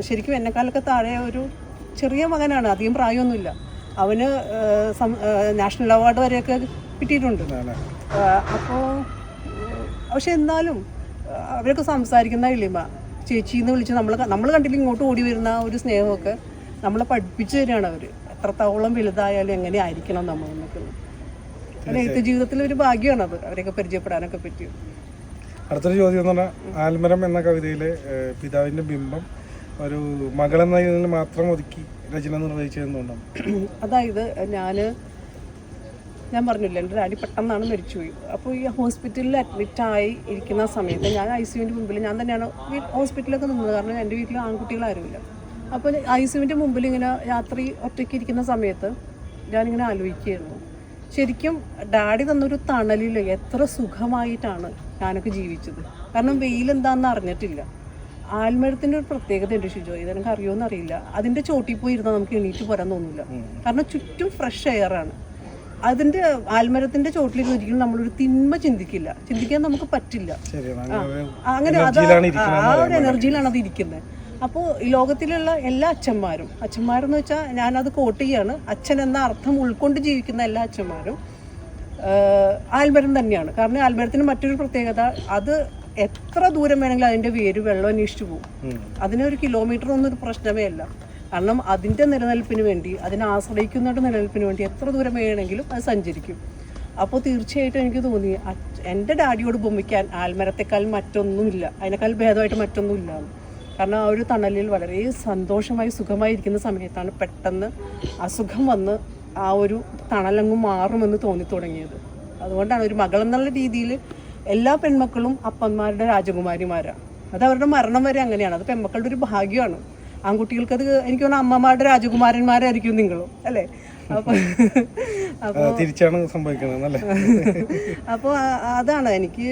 Speaker 1: ശരിക്കും എന്നെ കാലൊക്കെ താഴെ ഒരു ചെറിയ മകനാണ്. അധികം പ്രായമൊന്നുമില്ല. അവന് നാഷണൽ അവാർഡ് വരെയൊക്കെ കിട്ടിയിട്ടുണ്ട്. അപ്പോൾ പക്ഷെ എന്നാലും അവരൊക്കെ സംസാരിക്കുന്ന ഇല്ലിമ ചേച്ചി എന്ന് വിളിച്ച് നമ്മൾ നമ്മൾ കണ്ടില്ല ഇങ്ങോട്ട് ഓടി വരുന്ന ഒരു സ്നേഹമൊക്കെ നമ്മളെ പഠിപ്പിച്ചു തരികയാണ് അവർ എത്രത്തോളം വലുതായാലും എങ്ങനെ ആയിരിക്കണം നമ്മൾ എന്നൊക്കെ. എഴുത്ത് ജീവിതത്തിൽ ഒരു ഭാഗ്യമാണത്. അവരെയൊക്കെ പരിചയപ്പെടാനൊക്കെ പറ്റിയത്
Speaker 2: അടുത്തൊരു ചോദ്യം എന്ന് പറഞ്ഞാൽ ആൽമരം എന്ന കവിതയിലെ പിതാവിന്റെ ബിംബം ഒരു മകളെന്നതിൽ മാത്രം ഒതുക്കി രചന നിർവഹിച്ചതെന്നുണ്ടാവും
Speaker 1: അതായത് ഞാൻ ഞാൻ പറഞ്ഞില്ല എന്റെ ഡാഡി പെട്ടെന്നാണ് മരിച്ചുപോയി. അപ്പോൾ ഈ ഹോസ്പിറ്റലിൽ അഡ്മിറ്റ് ആയി ഇരിക്കുന്ന സമയത്ത് ഞാൻ ഐ സിയുവിന്റെ മുമ്പിൽ ഞാൻ തന്നെയാണ് ഈ ഹോസ്പിറ്റലൊക്കെ നിന്നത്. കാരണം എന്റെ വീട്ടിൽ ആൺകുട്ടികളാരുമില്ല അപ്പോൾ ഐ സിയുവിന്റെ മുമ്പിൽ ഇങ്ങനെ രാത്രി ഒറ്റയ്ക്ക് ഇരിക്കുന്ന സമയത്ത് ഞാനിങ്ങനെ ആലോചിക്കുകയായിരുന്നു. ശരിക്കും ഡാഡി തന്നൊരു തണലിൽ എത്ര സുഖമായിട്ടാണ് ഞാനൊക്കെ ജീവിച്ചത്. കാരണം വെയിൽ എന്താന്ന് അറിഞ്ഞിട്ടില്ല. ആൽമരത്തിന്റെ ഒരു പ്രത്യേകത ഉണ്ട് ഷിജോ ഇത് എനിക്ക് അറിയുമെന്ന് അറിയില്ല അതിന്റെ ചോട്ടിൽ പോയി ഇരുന്നാൽ നമുക്ക് എണീറ്റ് പോരാൻ തോന്നില്ല കാരണം ചുറ്റും ഫ്രഷ് എയറാണ്. ആണ് അതിന്റെ ആൽമരത്തിന്റെ ചോട്ടിലിരുന്ന് ഒരിക്കലും നമ്മളൊരു തിന്മ ചിന്തിക്കില്ല. ചിന്തിക്കാൻ നമുക്ക് പറ്റില്ല.
Speaker 2: അങ്ങനെ
Speaker 1: ആ ഒരു എനർജിയിലാണ് അത് ഇരിക്കുന്നത് അപ്പോൾ ഈ ലോകത്തിലുള്ള എല്ലാ അച്ഛന്മാരും അച്ഛന്മാരെന്ന് വെച്ചാൽ ഞാനത് കോട്ട് ചെയ്യാണ് അച്ഛൻ എന്ന അർത്ഥം ഉൾക്കൊണ്ട് ജീവിക്കുന്ന എല്ലാ അച്ഛന്മാരും ആൽബരം ആൽമരം തന്നെയാണ്. കാരണം ആൽമരത്തിന് മറ്റൊരു പ്രത്യേകത അത് എത്ര ദൂരം വേണമെങ്കിലും അതിന്റെ വേര് വെള്ളം അന്വേഷിച്ചു പോകും. അതിനൊരു കിലോമീറ്റർ ഒന്നും ഒരു പ്രശ്നമേ അല്ല. കാരണം അതിന്റെ നിലനിൽപ്പിന് വേണ്ടി അതിനെ ആശ്രയിക്കുന്നവരുടെ നിലനിൽപ്പിന് വേണ്ടി എത്ര ദൂരം വേണമെങ്കിലും അത് സഞ്ചരിക്കും. അപ്പോൾ തീർച്ചയായിട്ടും എനിക്ക് തോന്നി എന്റെ ഡാഡിയോട് ഭൂമിക്കാൻ ആൽമരത്തെക്കാൾ മറ്റൊന്നുമില്ല. അതിനേക്കാൾ ഭേദമായിട്ട് മറ്റൊന്നുമില്ല. കാരണം ആ ഒരു തണലിൽ വളരെ സന്തോഷമായി സുഖമായിരിക്കുന്ന സമയത്താണ് പെട്ടെന്ന് അസുഖം വന്ന് ആ ഒരു തണലങ്ങ് മാറുമെന്ന് തോന്നി തുടങ്ങിയത് അതുകൊണ്ടാണ് ഒരു മകൾ എന്നുള്ള രീതിയിൽ എല്ലാ പെൺമക്കളും അപ്പന്മാരുടെ രാജകുമാരിമാരാണ് അത് അവരുടെ മരണം വരെ അങ്ങനെയാണ്. അത് പെൺമക്കളുടെ ഒരു ഭാഗ്യമാണ്. ആൺകുട്ടികൾക്കത് എനിക്ക് തോന്നുന്നു അമ്മമാരുടെ രാജകുമാരന്മാരായിരിക്കും നിങ്ങളും അല്ലേ?
Speaker 2: തിരിച്ചാണ് സംഭവിക്കുന്നത് അല്ലേ?
Speaker 1: അപ്പോൾ അതാണ്. എനിക്ക്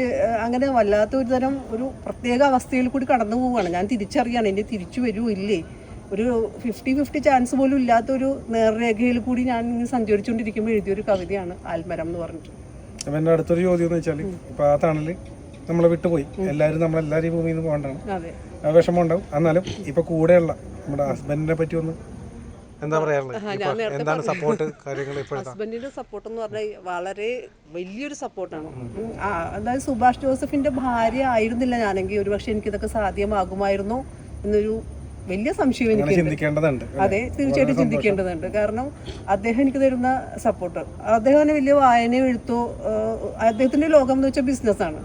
Speaker 1: അങ്ങനെ വല്ലാത്ത ഒരു തരം ഒരു പ്രത്യേക അവസ്ഥയിൽ കൂടി കടന്നു പോവുകയാണ്. ഞാൻ തിരിച്ചറിയാണ്. എന്റെ തിരിച്ചു വരുമോ ഇല്ലേ? ഒരു ഫിഫ്റ്റി ഫിഫ്റ്റി ചാൻസ് പോലും ഇല്ലാത്ത ഒരു നേർരേഖയിൽ കൂടി ഞാൻ സഞ്ചരിച്ചുകൊണ്ടിരിക്കുമ്പോൾ എഴുതിയൊരു കവിതയാണ് ആൽമരം എന്ന് പറഞ്ഞിട്ട്.
Speaker 2: അപ്പം എന്റെ അടുത്തൊരു ചോദ്യം എന്ന് വെച്ചാൽ ഇപ്പം ആ തണൽ നമ്മളെ വിട്ടുപോയി. എല്ലാവരും നമ്മളെല്ലാവരും ഈ ഭൂമിയിൽ നിന്ന് പോകണ്ടാണ്. വിഷമം ഉണ്ടാവും. എന്നാലും ഇപ്പൊ കൂടെയുള്ള നമ്മുടെ ഹസ്ബൻഡിനെ പറ്റി ഒന്ന് എന്താ പറയാറുള്ളത് എന്താണ് സപ്പോർട്ട് കാര്യങ്ങൾ
Speaker 1: ഹസ്ബൻഡിന്റെ സപ്പോർട്ട് എന്ന് പറഞ്ഞാൽ വളരെ വലിയൊരു സപ്പോർട്ടാണ് അതായത് സുഭാഷ് ജോസഫിന്റെ ഭാര്യ ആയിരുന്നില്ല ഞാനെങ്കിൽ ഒരുപക്ഷെ എനിക്കിതൊക്കെ സാധ്യമാകുമായിരുന്നു എന്നൊരു വലിയ സംശയം എനിക്ക് അതെ തീർച്ചയായിട്ടും ചിന്തിക്കേണ്ടതുണ്ട്. കാരണം അദ്ദേഹം എനിക്ക് തരുന്ന സപ്പോർട്ട് അദ്ദേഹം വലിയ വായനയോ എഴുത്തോ അദ്ദേഹത്തിന്റെ ലോകം എന്ന് വെച്ചാൽ ബിസിനസ്സാണ്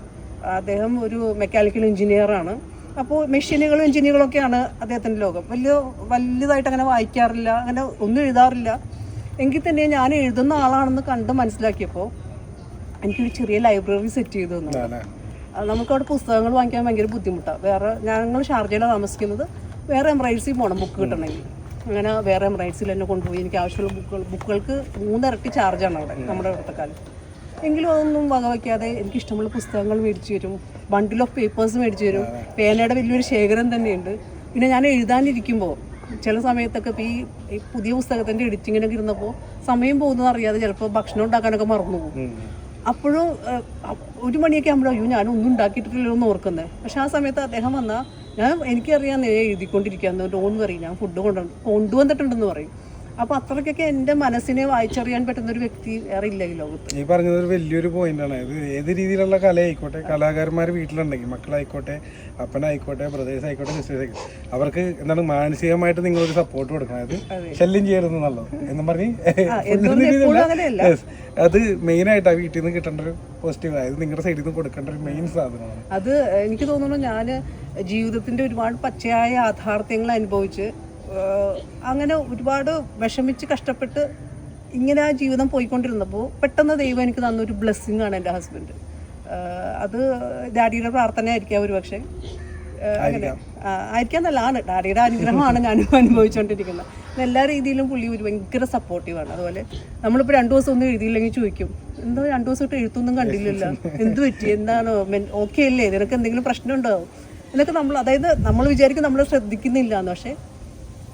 Speaker 1: അദ്ദേഹം ഒരു മെക്കാനിക്കൽ എഞ്ചിനീയറാണ് അപ്പോൾ മെഷീനുകളും എഞ്ചിനുകളും ഒക്കെയാണ് അദ്ദേഹത്തിന്റെ ലോകം. വലിയ വലുതായിട്ട് അങ്ങനെ വായിക്കാറില്ല അങ്ങനെ ഒന്നും എഴുതാറില്ല. എങ്കിൽ തന്നെ ഞാൻ എഴുതുന്ന ആളാണെന്ന് കണ്ട് മനസ്സിലാക്കിയപ്പോൾ എനിക്കൊരു ചെറിയ ലൈബ്രറി സെറ്റ് ചെയ്തു തന്നു. നമുക്കവിടെ പുസ്തകങ്ങൾ വാങ്ങിക്കാൻ ഭയങ്കര ബുദ്ധിമുട്ടാണ് വേറെ ഞങ്ങൾ ഷാർജയിലാണ് താമസിക്കുന്നത്. വേറെ എംബ്രൈഡ്സിൽ പോകണം ബുക്ക് കിട്ടണമെങ്കിൽ. അങ്ങനെ വേറെ എംബ്രൈഡ്സിൽ എന്നെ കൊണ്ടുപോയി. എനിക്ക് ആവശ്യമുള്ള ബുക്കുകൾ ബുക്കുകൾക്ക് മൂന്നിരട്ടി ചാർജാണ് അവിടെ നമ്മുടെ ഇവിടുത്തെ കാലം എങ്കിലും അതൊന്നും വകവയ്ക്കാതെ എനിക്ക് ഇഷ്ടമുള്ള പുസ്തകങ്ങൾ മേടിച്ചു തരും. ബണ്ടിൽ ഓഫ് പേപ്പേഴ്സ് മേടിച്ചു തരും. പേനയുടെ വലിയൊരു ശേഖരം തന്നെയുണ്ട്. പിന്നെ ഞാൻ എഴുതാനിരിക്കുമ്പോൾ ചില സമയത്തൊക്കെ ഇപ്പോൾ ഈ പുതിയ പുസ്തകത്തിന്റെ എഡിറ്റിങ്ങിനൊക്കെ ഇരുന്നപ്പോൾ സമയം പോകുന്നത് അറിയാതെ ചിലപ്പോൾ ഭക്ഷണം ഉണ്ടാക്കാനൊക്കെ മറന്നു പോകും. അപ്പോഴും ഒരു മണിയൊക്കെ ആകുമ്പോഴോ അയ്യോ ഞാൻ ഒന്നും ഉണ്ടാക്കിയിട്ടില്ലല്ലോ എന്ന് ഓർക്കുന്നത് പക്ഷെ ആ സമയത്ത് അദ്ദേഹം വന്നാൽ ഞാൻ എനിക്കറിയാം നേ എഴുതിക്കൊണ്ടിരിക്കുകയെന്ന് ഡോൺ പറയും. ഞാൻ ഫുഡ് കൊണ്ടു കൊണ്ടുവന്നിട്ടുണ്ടെന്ന് പറയും. അപ്പോൾ അത്രയ്ക്കൊക്കെ എന്റെ മനസ്സിനെ വായിച്ചറിയാൻ പറ്റുന്ന ഒരു വ്യക്തി വേറെ ഇല്ല ഈ ലോകത്ത്.
Speaker 2: ഈ പറഞ്ഞത് ഒരു വലിയൊരു പോയിന്റാണ് ഇത് ഏത് രീതിയിലുള്ള കലയായിക്കോട്ടെ കലാകാരന്മാർ വീട്ടിലുണ്ടെങ്കിൽ മക്കളായിക്കോട്ടെ അപ്പനായിക്കോട്ടെ ബ്രദേഴ്സ് ആയിക്കോട്ടെ സിസ്റ്റേഴ്സ് ആയിക്കോട്ടെ അവർക്ക് എന്താണ് മാനസികമായിട്ട് നിങ്ങളൊരു സപ്പോർട്ട് കൊടുക്കണം. അത് ശല്യം ചെയ്യരുത് എന്നുള്ളത്. എന്നും പറഞ്ഞ്. അത് മെയിൻ ആയിട്ട് ആ വീട്ടിൽ നിന്ന് കിട്ടേണ്ട ഒരു പോസിറ്റീവ് അതായത് നിങ്ങളുടെ സൈഡിൽ നിന്ന് കൊടുക്കേണ്ട ഒരു മെയിൻ സാധനമാണ്.
Speaker 1: അത് എനിക്ക് തോന്നുന്നു ഞാൻ ജീവിതത്തിന്റെ ഒരുപാട് പച്ചയായ യാഥാർത്ഥ്യങ്ങൾ അനുഭവിച്ച് അങ്ങനെ ഒരുപാട് വിഷമിച്ച് കഷ്ടപ്പെട്ട് ഇങ്ങനെ ആ ജീവിതം പോയിക്കൊണ്ടിരുന്നപ്പോൾ പെട്ടെന്ന് ദൈവം എനിക്ക് തന്നൊരു ബ്ലെസ്സിങ് ആണ് എന്റെ ഹസ്ബൻഡ് അത് ഡാഡിയുടെ പ്രാർത്ഥന ആയിരിക്കാം ഒരു പക്ഷേ. അങ്ങനെ. ആയിരിക്കാന്നല്ല ആണ് ഡാഡിയുടെ അനുഗ്രഹമാണ് ഞാനും അനുഭവിച്ചുകൊണ്ടിരിക്കുന്നത് എല്ലാ രീതിയിലും പുള്ളി ഒരു ഭയങ്കര സപ്പോർട്ടീവാണ് അതുപോലെ നമ്മളിപ്പോൾ രണ്ടു ദിവസം ഒന്നും എഴുതിയില്ലെങ്കിൽ ചോദിക്കും എന്തോ രണ്ടു ദിവസം ഇട്ട് എഴുത്തൊന്നും കണ്ടില്ലല്ലോ? എന്ത് പറ്റി? എന്താണ്? ഓക്കെ അല്ലേ? നിനക്ക് എന്തെങ്കിലും പ്രശ്നമുണ്ടോ? എന്നൊക്കെ നമ്മൾ അതായത് നമ്മൾ വിചാരിക്കും നമ്മൾ ശ്രദ്ധിക്കുന്നില്ല എന്ന് പക്ഷേ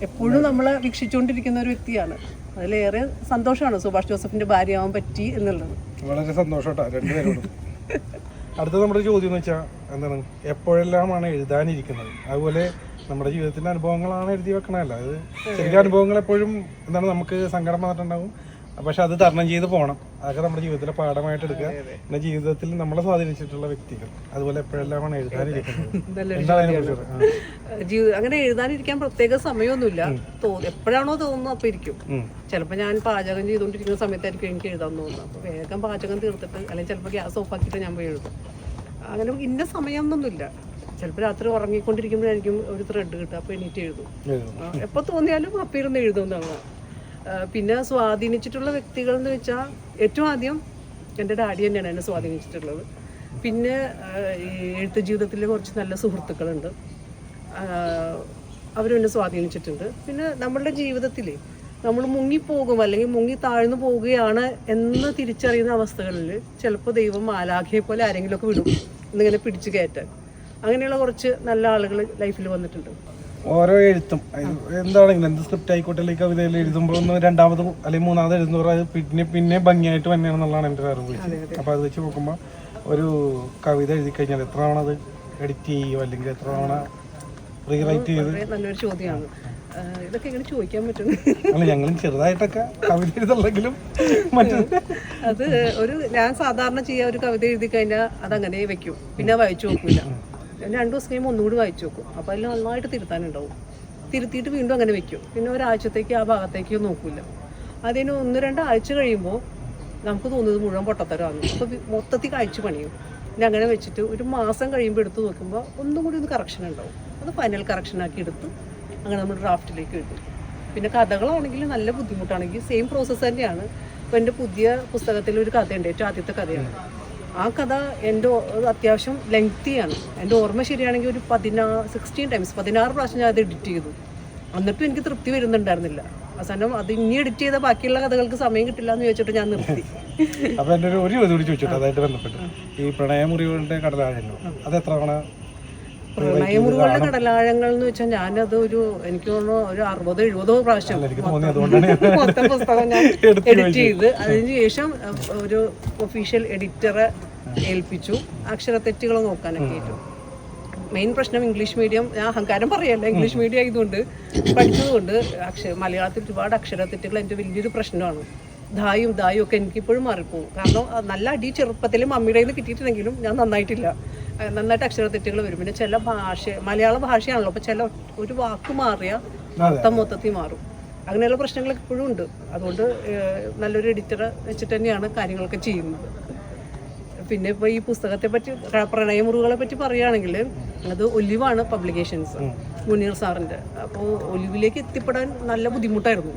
Speaker 1: എപ്പോഴും നമ്മളെ വീക്ഷിച്ചുകൊണ്ടിരിക്കുന്ന ഒരു വ്യക്തിയാണ്. അതിലേറെ സന്തോഷമാണ് സുഭാഷ് ജോസഫിന്റെ ഭാര്യയാവാൻ പറ്റി എന്നുള്ളത്.
Speaker 2: വളരെ സന്തോഷം അടുത്ത നമ്മുടെ ചോദ്യം എന്ന് വെച്ചാൽ എന്താണ് എപ്പോഴെല്ലാമാണ് എഴുതാനിരിക്കുന്നത്? അതുപോലെ നമ്മുടെ ജീവിതത്തിന്റെ അനുഭവങ്ങളാണ് എഴുതി വെക്കണമല്ല അത് ചെറിയ അനുഭവങ്ങൾ എപ്പോഴും എന്താണ് നമുക്ക് സങ്കടം വന്നിട്ടുണ്ടാവും. പക്ഷെ അത് തരണം ചെയ്ത് പോകണം അതൊക്കെ നമ്മുടെ ജീവിതത്തിലെ പാഠമായിട്ട് എടുക്കുക. പിന്നെ ജീവിതത്തിൽ നമ്മളെ സ്വാധീനിച്ചിട്ടുള്ള വ്യക്തികൾ. അതുപോലെ എപ്പോഴെല്ലാമാണ് എഴുതാനിരിക്കുന്നത്.
Speaker 1: അങ്ങനെ എഴുതാനിരിക്കാൻ പ്രത്യേക സമയമൊന്നുമില്ല. എപ്പോഴാണോ തോന്നുന്നു അപ്പൊ ഇരിക്കും. ചിലപ്പോൾ ഞാൻ പാചകം ചെയ്തുകൊണ്ടിരിക്കുന്ന സമയത്തായിരിക്കും എനിക്ക് എഴുതാൻ തോന്നുന്നത്. അപ്പൊ വേഗം പാചകം തീർത്തിട്ട് അല്ലെങ്കിൽ ചിലപ്പോൾ ഗ്യാസ് ഓഫ് ആക്കിയിട്ട് ഞാൻ പോയി എഴുതും. അങ്ങനെ ഇന്ന സമയം സമയമൊന്നുമില്ല. ചിലപ്പോൾ രാത്രി ഉറങ്ങിക്കൊണ്ടിരിക്കുമ്പോഴായിരിക്കും ഒരു ത്രെഡ് കിട്ടുക അപ്പോൾ എണീറ്റ് എഴുതും.
Speaker 2: എപ്പോ
Speaker 1: എപ്പോൾ തോന്നിയാലും അപ്പിരുന്ന് ഇരുന്ന് ആ, പിന്നെ സ്വാധീനിച്ചിട്ടുള്ള വ്യക്തികൾ എന്ന് വെച്ചാൽ ഏറ്റവും ആദ്യം എന്റെ ഡാഡി തന്നെയാണ് എന്നെ സ്വാധീനിച്ചിട്ടുള്ളത്. പിന്നെ എഴുത്ത് ജീവിതത്തിൽ കുറച്ച് നല്ല സുഹൃത്തുക്കളുണ്ട്. അവരും എന്നെ സ്വാധീനിച്ചിട്ടുണ്ട്. പിന്നെ നമ്മളുടെ ജീവിതത്തിൽ നമ്മൾ മുങ്ങിപ്പോകും അല്ലെങ്കിൽ മുങ്ങി താഴ്ന്നു പോവുകയാണ് എന്ന് തിരിച്ചറിയുന്ന അവസ്ഥകളിൽ ചിലപ്പോൾ ദൈവം മാലാഖയെ പോലെ ആരെങ്കിലുമൊക്കെ വിടും എന്നിങ്ങനെ പിടിച്ചു കയറ്റാൻ. അങ്ങനെയുള്ള കുറച്ച് നല്ല ആളുകൾ ലൈഫിൽ വന്നിട്ടുണ്ട്.
Speaker 2: ഓരോ എഴുത്തും. എന്താണെങ്കിലും എന്ത് സ്ക്രിപ്റ്റ് ആയിക്കോട്ടെ അല്ലെങ്കിൽ കവിതയിൽ എഴുതുമ്പോൾ ഒന്ന് രണ്ടാമത് അല്ലെങ്കിൽ മൂന്നാമത് എഴുതുമ്പോൾ അത് പിന്നെ പിന്നെ ഭംഗിയായിട്ട് തന്നെയാണെന്നുള്ളതാണ് എന്റെ ഒരു അറിവ്. അപ്പോൾ അത്. വെച്ച് നോക്കുമ്പോൾ ഒരു കവിത എഴുതി കഴിഞ്ഞാൽ എത്ര തവണ അത് എഡിറ്റ് ചെയ്യുമോ അല്ലെങ്കിൽ എത്ര തവണ റീറൈറ്റ് ചെയ്ത്?
Speaker 1: നല്ലൊരു ചോദ്യമാണ്. ഇതൊക്കെ ഇങ്ങനെ ചോദിക്കാൻ പറ്റും
Speaker 2: അല്ല ഞങ്ങളും ചെറുതായിട്ടൊക്കെ കവിത എഴുതല്ലെങ്കിലും
Speaker 1: അത് ഒരു ഞാൻ സാധാരണ ചെയ്യാ ഒരു കവിത എഴുതി കഴിഞ്ഞാൽ അതങ്ങനെ വെക്കും. പിന്നെ വായിച്ചു നോക്കില്ല രണ്ടു ദിവസം കഴിയുമ്പോൾ ഒന്നുകൂടി വായിച്ചു നോക്കും. അപ്പോൾ അതിൽ നന്നായിട്ട് തിരുത്താനുണ്ടാവും. തിരുത്തിയിട്ട് വീണ്ടും അങ്ങനെ വെക്കും. പിന്നെ ഒരാഴ്ചത്തേക്ക് ആ ഭാഗത്തേക്ക് നോക്കില്ല. അതിന് ഒന്ന് രണ്ട് ആഴ്ച കഴിയുമ്പോൾ നമുക്ക് തോന്നുന്നത് മുഴുവൻ പൊട്ടത്തരമാണ്. അപ്പോൾ മൊത്തത്തിൽ കാഴ്ച പണിയും. പിന്നെ അങ്ങനെ വെച്ചിട്ട് ഒരു മാസം കഴിയുമ്പോൾ എടുത്ത് നോക്കുമ്പോൾ ഒന്നും കൂടി ഒന്ന് കറക്ഷൻ ഉണ്ടാവും. അത് ഫൈനൽ കറക്ഷൻ ആക്കി എടുത്ത് അങ്ങനെ നമ്മൾ ഡ്രാഫ്റ്റിലേക്ക് എഴുതും പിന്നെ കഥകളാണെങ്കിൽ നല്ല ബുദ്ധിമുട്ടാണെങ്കിൽ സെയിം പ്രോസസ്സ് തന്നെയാണ്. ഇപ്പോൾ എന്റെ പുതിയ പുസ്തകത്തിൽ ഒരു കഥയുണ്ട്. ഏറ്റവും ആദ്യത്തെ കഥയാണ്. ആ കഥ എന്റെ അത്യാവശ്യം ലെങ്തിയാണ് എന്റെ ഓർമ്മ ശരിയാണെങ്കിൽ ഒരു പതിനാ സിക്സ്റ്റീൻ ടൈംസ് പതിനാറ് പ്രാവശ്യം ഞാൻ അത് എഡിറ്റ് ചെയ്തു. എന്നിട്ടും എനിക്ക് തൃപ്തി വരുന്നുണ്ടായിരുന്നില്ല. അവസാനം അത് ഇനി എഡിറ്റ് ചെയ്ത ബാക്കിയുള്ള കഥകൾക്ക് സമയം കിട്ടില്ല എന്ന് ചോദിച്ചിട്ട് ഞാൻ നിർത്തി.
Speaker 2: അപ്പൊ എന്റെ ഒരു ഒരു ചോദിച്ചു കൂടി ചോദിച്ചോട്ടെ അതായിട്ട് ബന്ധപ്പെട്ട്. ഈ പ്രണയമുറികളുടെ കടലാണല്ലോ അത് എത്ര തവണ
Speaker 1: പ്രണയമുറികളുടെ കടലാഴങ്ങൾ എന്ന് വെച്ചാൽ ഞാനത് ഒരു എനിക്ക് തോന്നുന്നു ഒരു അറുപതോ എഴുപതോ പ്രാവശ്യം മൊത്തം പുസ്തകം ഞാൻ എഡിറ്റ് ചെയ്ത്. അതിന് ശേഷം ഒരു ഒഫീഷ്യൽ എഡിറ്ററെ ഏൽപ്പിച്ചു. അക്ഷരത്തെറ്റുകൾ നോക്കാനൊക്കെ ആയിട്ടു മെയിൻ പ്രശ്നം ഇംഗ്ലീഷ് മീഡിയം ഞാൻ അഹങ്കാരം പറയല്ല. ഇംഗ്ലീഷ് മീഡിയം ആയതുകൊണ്ട് പഠിച്ചതുകൊണ്ട് അക്ഷര മലയാളത്തിൽ ഒരുപാട് അക്ഷരത്തെറ്റുകൾ എന്റെ വലിയൊരു പ്രശ്നമാണ്. ധായും ധായും ഒക്കെ എനിക്കിപ്പോഴും മാറിപ്പോകും. കാരണം നല്ല അടി ചെറുപ്പത്തിൽ മമ്മിയുടെ നിന്ന് കിട്ടിയിട്ടുണ്ടെങ്കിലും ഞാൻ നന്നായിട്ടില്ല. നന്നായിട്ട് അക്ഷരത്തെറ്റുകൾ വരും. പിന്നെ ചില ഭാഷ മലയാള ഭാഷയാണല്ലോ അപ്പോൾ ചില ഒരു വാക്ക് മാറിയ അർത്ഥം മൊത്തത്തിൽ മാറും. അങ്ങനെയുള്ള പ്രശ്നങ്ങളൊക്കെ ഇപ്പോഴും ഉണ്ട്. അതുകൊണ്ട് നല്ലൊരു എഡിറ്റർ വെച്ചിട്ട് തന്നെയാണ് കാര്യങ്ങളൊക്കെ ചെയ്യുന്നത്. പിന്നെ ഇപ്പോൾ ഈ പുസ്തകത്തെ പറ്റി പ്രണയമുറികളെ പറ്റി പറയുകയാണെങ്കിൽ അത് ഒലിവാണ് പബ്ലിക്കേഷൻസ് മുനീർ സാറിന്റെ. അപ്പോൾ ഒലിവിലേക്ക് എത്തിപ്പെടാൻ നല്ല ബുദ്ധിമുട്ടായിരുന്നു.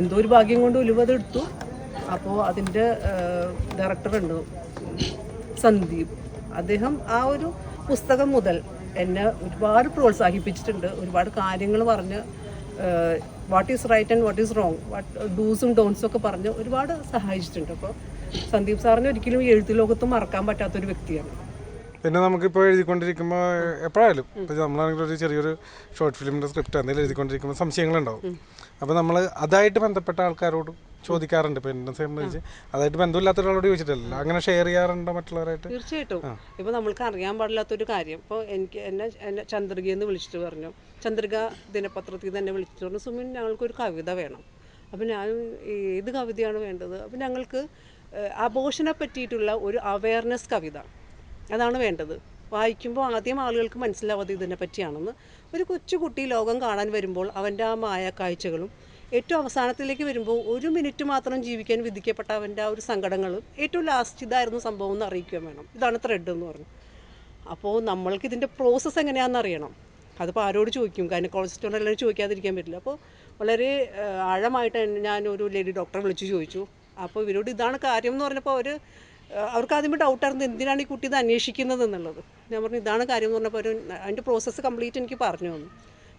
Speaker 1: എന്തോ ഒരു ഭാഗ്യം കൊണ്ട് ഒലിവ് അത് എടുത്തു. അപ്പോൾ അതിന്റെ ഡയറക്ടറുണ്ട് സന്ദീപ്. അദ്ദേഹം ആ ഒരു പുസ്തകം മുതൽ എന്നെ ഒരുപാട് പ്രോത്സാഹിപ്പിച്ചിട്ടുണ്ട്. ഒരുപാട് കാര്യങ്ങൾ പറഞ്ഞ് what is right and what is wrong what ഡൂസും ഡോൺസും ഒക്കെ പറഞ്ഞ് ഒരുപാട് സഹായിച്ചിട്ടുണ്ട്. അപ്പോൾ സന്ദീപ് സാറിന് ഒരിക്കലും എഴുത്തു ലോകത്തും മറക്കാൻ പറ്റാത്തൊരു വ്യക്തിയാണ്.
Speaker 2: പിന്നെ നമുക്കിപ്പോൾ എഴുതിക്കൊണ്ടിരിക്കുമ്പോൾ എപ്പോഴായാലും ഇപ്പോൾ നമ്മളാണെങ്കിൽ ഒരു ചെറിയൊരു ഷോർട്ട് ഫിലിമിന്റെ സ്ക്രിപ്റ്റ് എന്തെങ്കിലും എഴുതിക്കൊണ്ടിരിക്കുമ്പോൾ സംശയങ്ങളുണ്ടാവും. അപ്പോൾ നമ്മൾ അതായിട്ട് ബന്ധപ്പെട്ട ആൾക്കാരോട് ചോദിക്കാറുണ്ട്. എന്നെ സംബന്ധിച്ച്. അതായിട്ട് ബന്ധമില്ലാത്ത ഒരാളോട് ചോദിച്ചിട്ടില്ല അങ്ങനെ ഷെയർ ചെയ്യാറുണ്ടോ മറ്റുള്ളവരായിട്ട്?
Speaker 1: തീർച്ചയായിട്ടും. ഇപ്പൊ നമ്മൾക്ക് അറിയാൻ പാടില്ലാത്തൊരു കാര്യം. ഇപ്പോൾ എനിക്ക് എന്നെ എന്നെ ചന്ദ്രികയെന്ന് വിളിച്ചിട്ട് പറഞ്ഞു. ചന്ദ്രിക ദിനപത്രത്തിൽ തന്നെ വിളിച്ചിട്ട് പറഞ്ഞു സുമിൻ ഞങ്ങൾക്കൊരു കവിത വേണം. അപ്പം ഞാൻ ഏത് കവിതയാണ് വേണ്ടത്? അപ്പം ഞങ്ങൾക്ക് അബോഷനെ പറ്റിയിട്ടുള്ള ഒരു അവയർനെസ് കവിത അതാണ് വേണ്ടത്. വായിക്കുമ്പോൾ ആദ്യം ആളുകൾക്ക് മനസ്സിലാവാതെ ഇതിനെ പറ്റിയാണെന്ന്. ഒരു കൊച്ചുകുട്ടി ലോകം കാണാൻ വരുമ്പോൾ അവന്റെ ആ മായ കാഴ്ചകളും ഏറ്റവും അവസാനത്തിലേക്ക് വരുമ്പോൾ ഒരു മിനിറ്റ് മാത്രം ജീവിക്കാൻ വിധിക്കപ്പെട്ട അവന്റെ ആ ഒരു സങ്കടങ്ങളും ഏറ്റവും ലാസ്റ്റ് ഇതായിരുന്നു സംഭവം എന്ന് അറിയിക്കുകയും വേണം. ഇതാണ് ത്രെഡ് എന്ന് പറഞ്ഞു. അപ്പോൾ നമ്മൾക്ക് ഇതിന്റെ പ്രോസസ്സ് എങ്ങനെയാണെന്ന് അറിയണം. അതിപ്പോൾ ആരോട് ചോദിക്കും? ഗൈനക്കോളജിസ്റ്റോട് എല്ലാവരും ചോദിക്കാതിരിക്കാൻ പറ്റില്ല. അപ്പോൾ വളരെ ആഴമായിട്ട് ഞാനൊരു ലേഡി ഡോക്ടറെ വിളിച്ച് ചോദിച്ചു. അപ്പോൾ ഇവരോട് ഇതാണ് കാര്യം എന്ന് പറഞ്ഞപ്പോൾ അവർ അവർക്ക് ആദ്യമേ ഡൗട്ടായിരുന്നു എന്തിനാണ് ഈ കുട്ടി ഇത് അന്വേഷിക്കുന്നത് എന്നുള്ളത്. ഞാൻ പറഞ്ഞു ഇതാണ് കാര്യം എന്ന് പറഞ്ഞപ്പോൾ ഒരു അതിന്റെ പ്രോസസ്സ് കംപ്ലീറ്റ് എനിക്ക് പറഞ്ഞു തന്നു.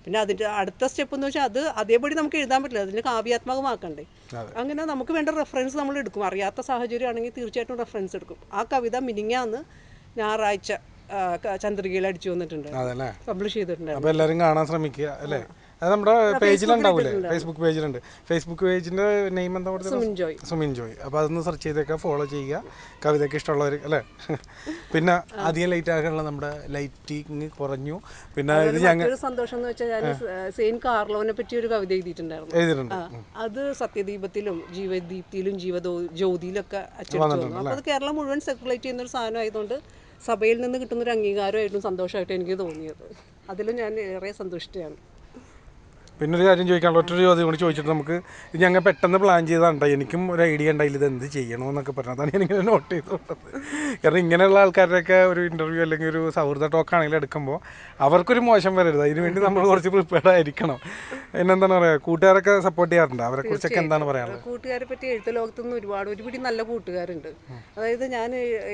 Speaker 1: പിന്നെ അതിന്റെ അടുത്ത സ്റ്റെപ്പ് എന്ന് വെച്ചാൽ അത് അതേപടി നമുക്ക് എഴുതാൻ പറ്റില്ല. അതിന് കാവ്യാത്മകമാക്കണ്ടേ. അങ്ങനെ നമുക്ക് വേണ്ട റെഫറൻസ് നമ്മൾ എടുക്കും. അറിയാത്ത സാഹചര്യമാണെങ്കിൽ തീർച്ചയായിട്ടും റെഫറൻസ് എടുക്കും. ആ കവിത മിനിങ്ങാന്ന് ഞായറാഴ്ച ചന്ദ്രികയിൽ അടിച്ചു വന്നിട്ടുണ്ട്. പബ്ലിഷ് ചെയ്തിട്ടുണ്ട്.
Speaker 2: എല്ലാവരും കാണാൻ ശ്രമിക്കുക അല്ലേ? അത് നമ്മുടെ പേജിലുണ്ടാവില്ലേ ഫേസ്ബുക്ക് പേജിലുണ്ട്. ഫേസ്ബുക്ക് പേജിന്റെ നെയിം എന്താ കൊടുത്തത്?
Speaker 1: സുമിൻ ജോയ്.
Speaker 2: അപ്പൊ അതൊന്ന് സെർച്ച് ചെയ്തേക്കുക ഫോളോ ചെയ്യുക. കവിതയ്ക്ക് ഇഷ്ടമുള്ളവർ അല്ലേ? പിന്നെ അധികം ലൈറ്റ് ആകാനുള്ള നമ്മുടെ ലൈറ്റിങ് കുറഞ്ഞു. പിന്നെ ഇത് ഞങ്ങൾ
Speaker 1: സന്തോഷം എന്ന് വെച്ചാൽ കാർലോനെ പറ്റി ഒരു കവിത എഴുതിയിട്ടുണ്ടായിരുന്നു.
Speaker 2: എഴുതിയിട്ടുണ്ട്.
Speaker 1: അത് സത്യദീപത്തിലും ജീവദീപ്തിയിലും ജീവദോ ജ്യോതിയിലൊക്കെ അച്ചടിച്ചു അത് കേരളം മുഴുവൻ സെക്കുലേറ്റ് ചെയ്യുന്ന ഒരു സാധനം ആയതുകൊണ്ട് സഭയിൽ നിന്ന് കിട്ടുന്ന ഒരു അംഗീകാരമായിട്ടും സന്തോഷമായിട്ട് എനിക്ക് തോന്നിയത്. അതിലും ഞാൻ ഏറെ സന്തുഷ്ടയാണ്.
Speaker 2: പിന്നെ ഒരു കാര്യം ചോദിക്കാനുള്ള ഒറ്റൊരു ചോദ്യം കൂടി ചോദിച്ചിട്ട് നമുക്ക് ഇത് ഞങ്ങൾ പെട്ടെന്ന് പ്ലാൻ ചെയ്താണ്ട എനിക്കും ഒരു ഐഡിയ ഉണ്ടായില്ല ഇത് എന്ത് ചെയ്യണമെന്നൊക്കെ പറഞ്ഞു. അതാണ് ഞാനിങ്ങനെ നോട്ട് ചെയ്തുകൊണ്ടത്. കാരണം ഇങ്ങനെയുള്ള ആൾക്കാരുടെയൊക്കെ ഒരു ഇന്റർവ്യൂ അല്ലെങ്കിൽ ഒരു സൗഹൃദ ടോക്ക് ആണെങ്കിലും എടുക്കുമ്പോൾ അവർക്കൊരു മോശം വരരുത്. അതിന് വേണ്ടി നമ്മൾ കുറച്ച് പ്രിപ്പയർഡ് ആയിരിക്കണം. എന്നെന്താണ് പറയുക കൂട്ടുകാരൊക്കെ സപ്പോർട്ട് ചെയ്യാറുണ്ട്? അവരെ കുറിച്ചൊക്കെ എന്താണ് പറയാനുള്ളത്?
Speaker 1: കൂട്ടുകാരെ പറ്റി എഴുത്ത് ലോകത്തു നിന്ന് ഒരുപാട് ഒരുപിടി നല്ല കൂട്ടുകാരുണ്ട്. അതായത് ഞാൻ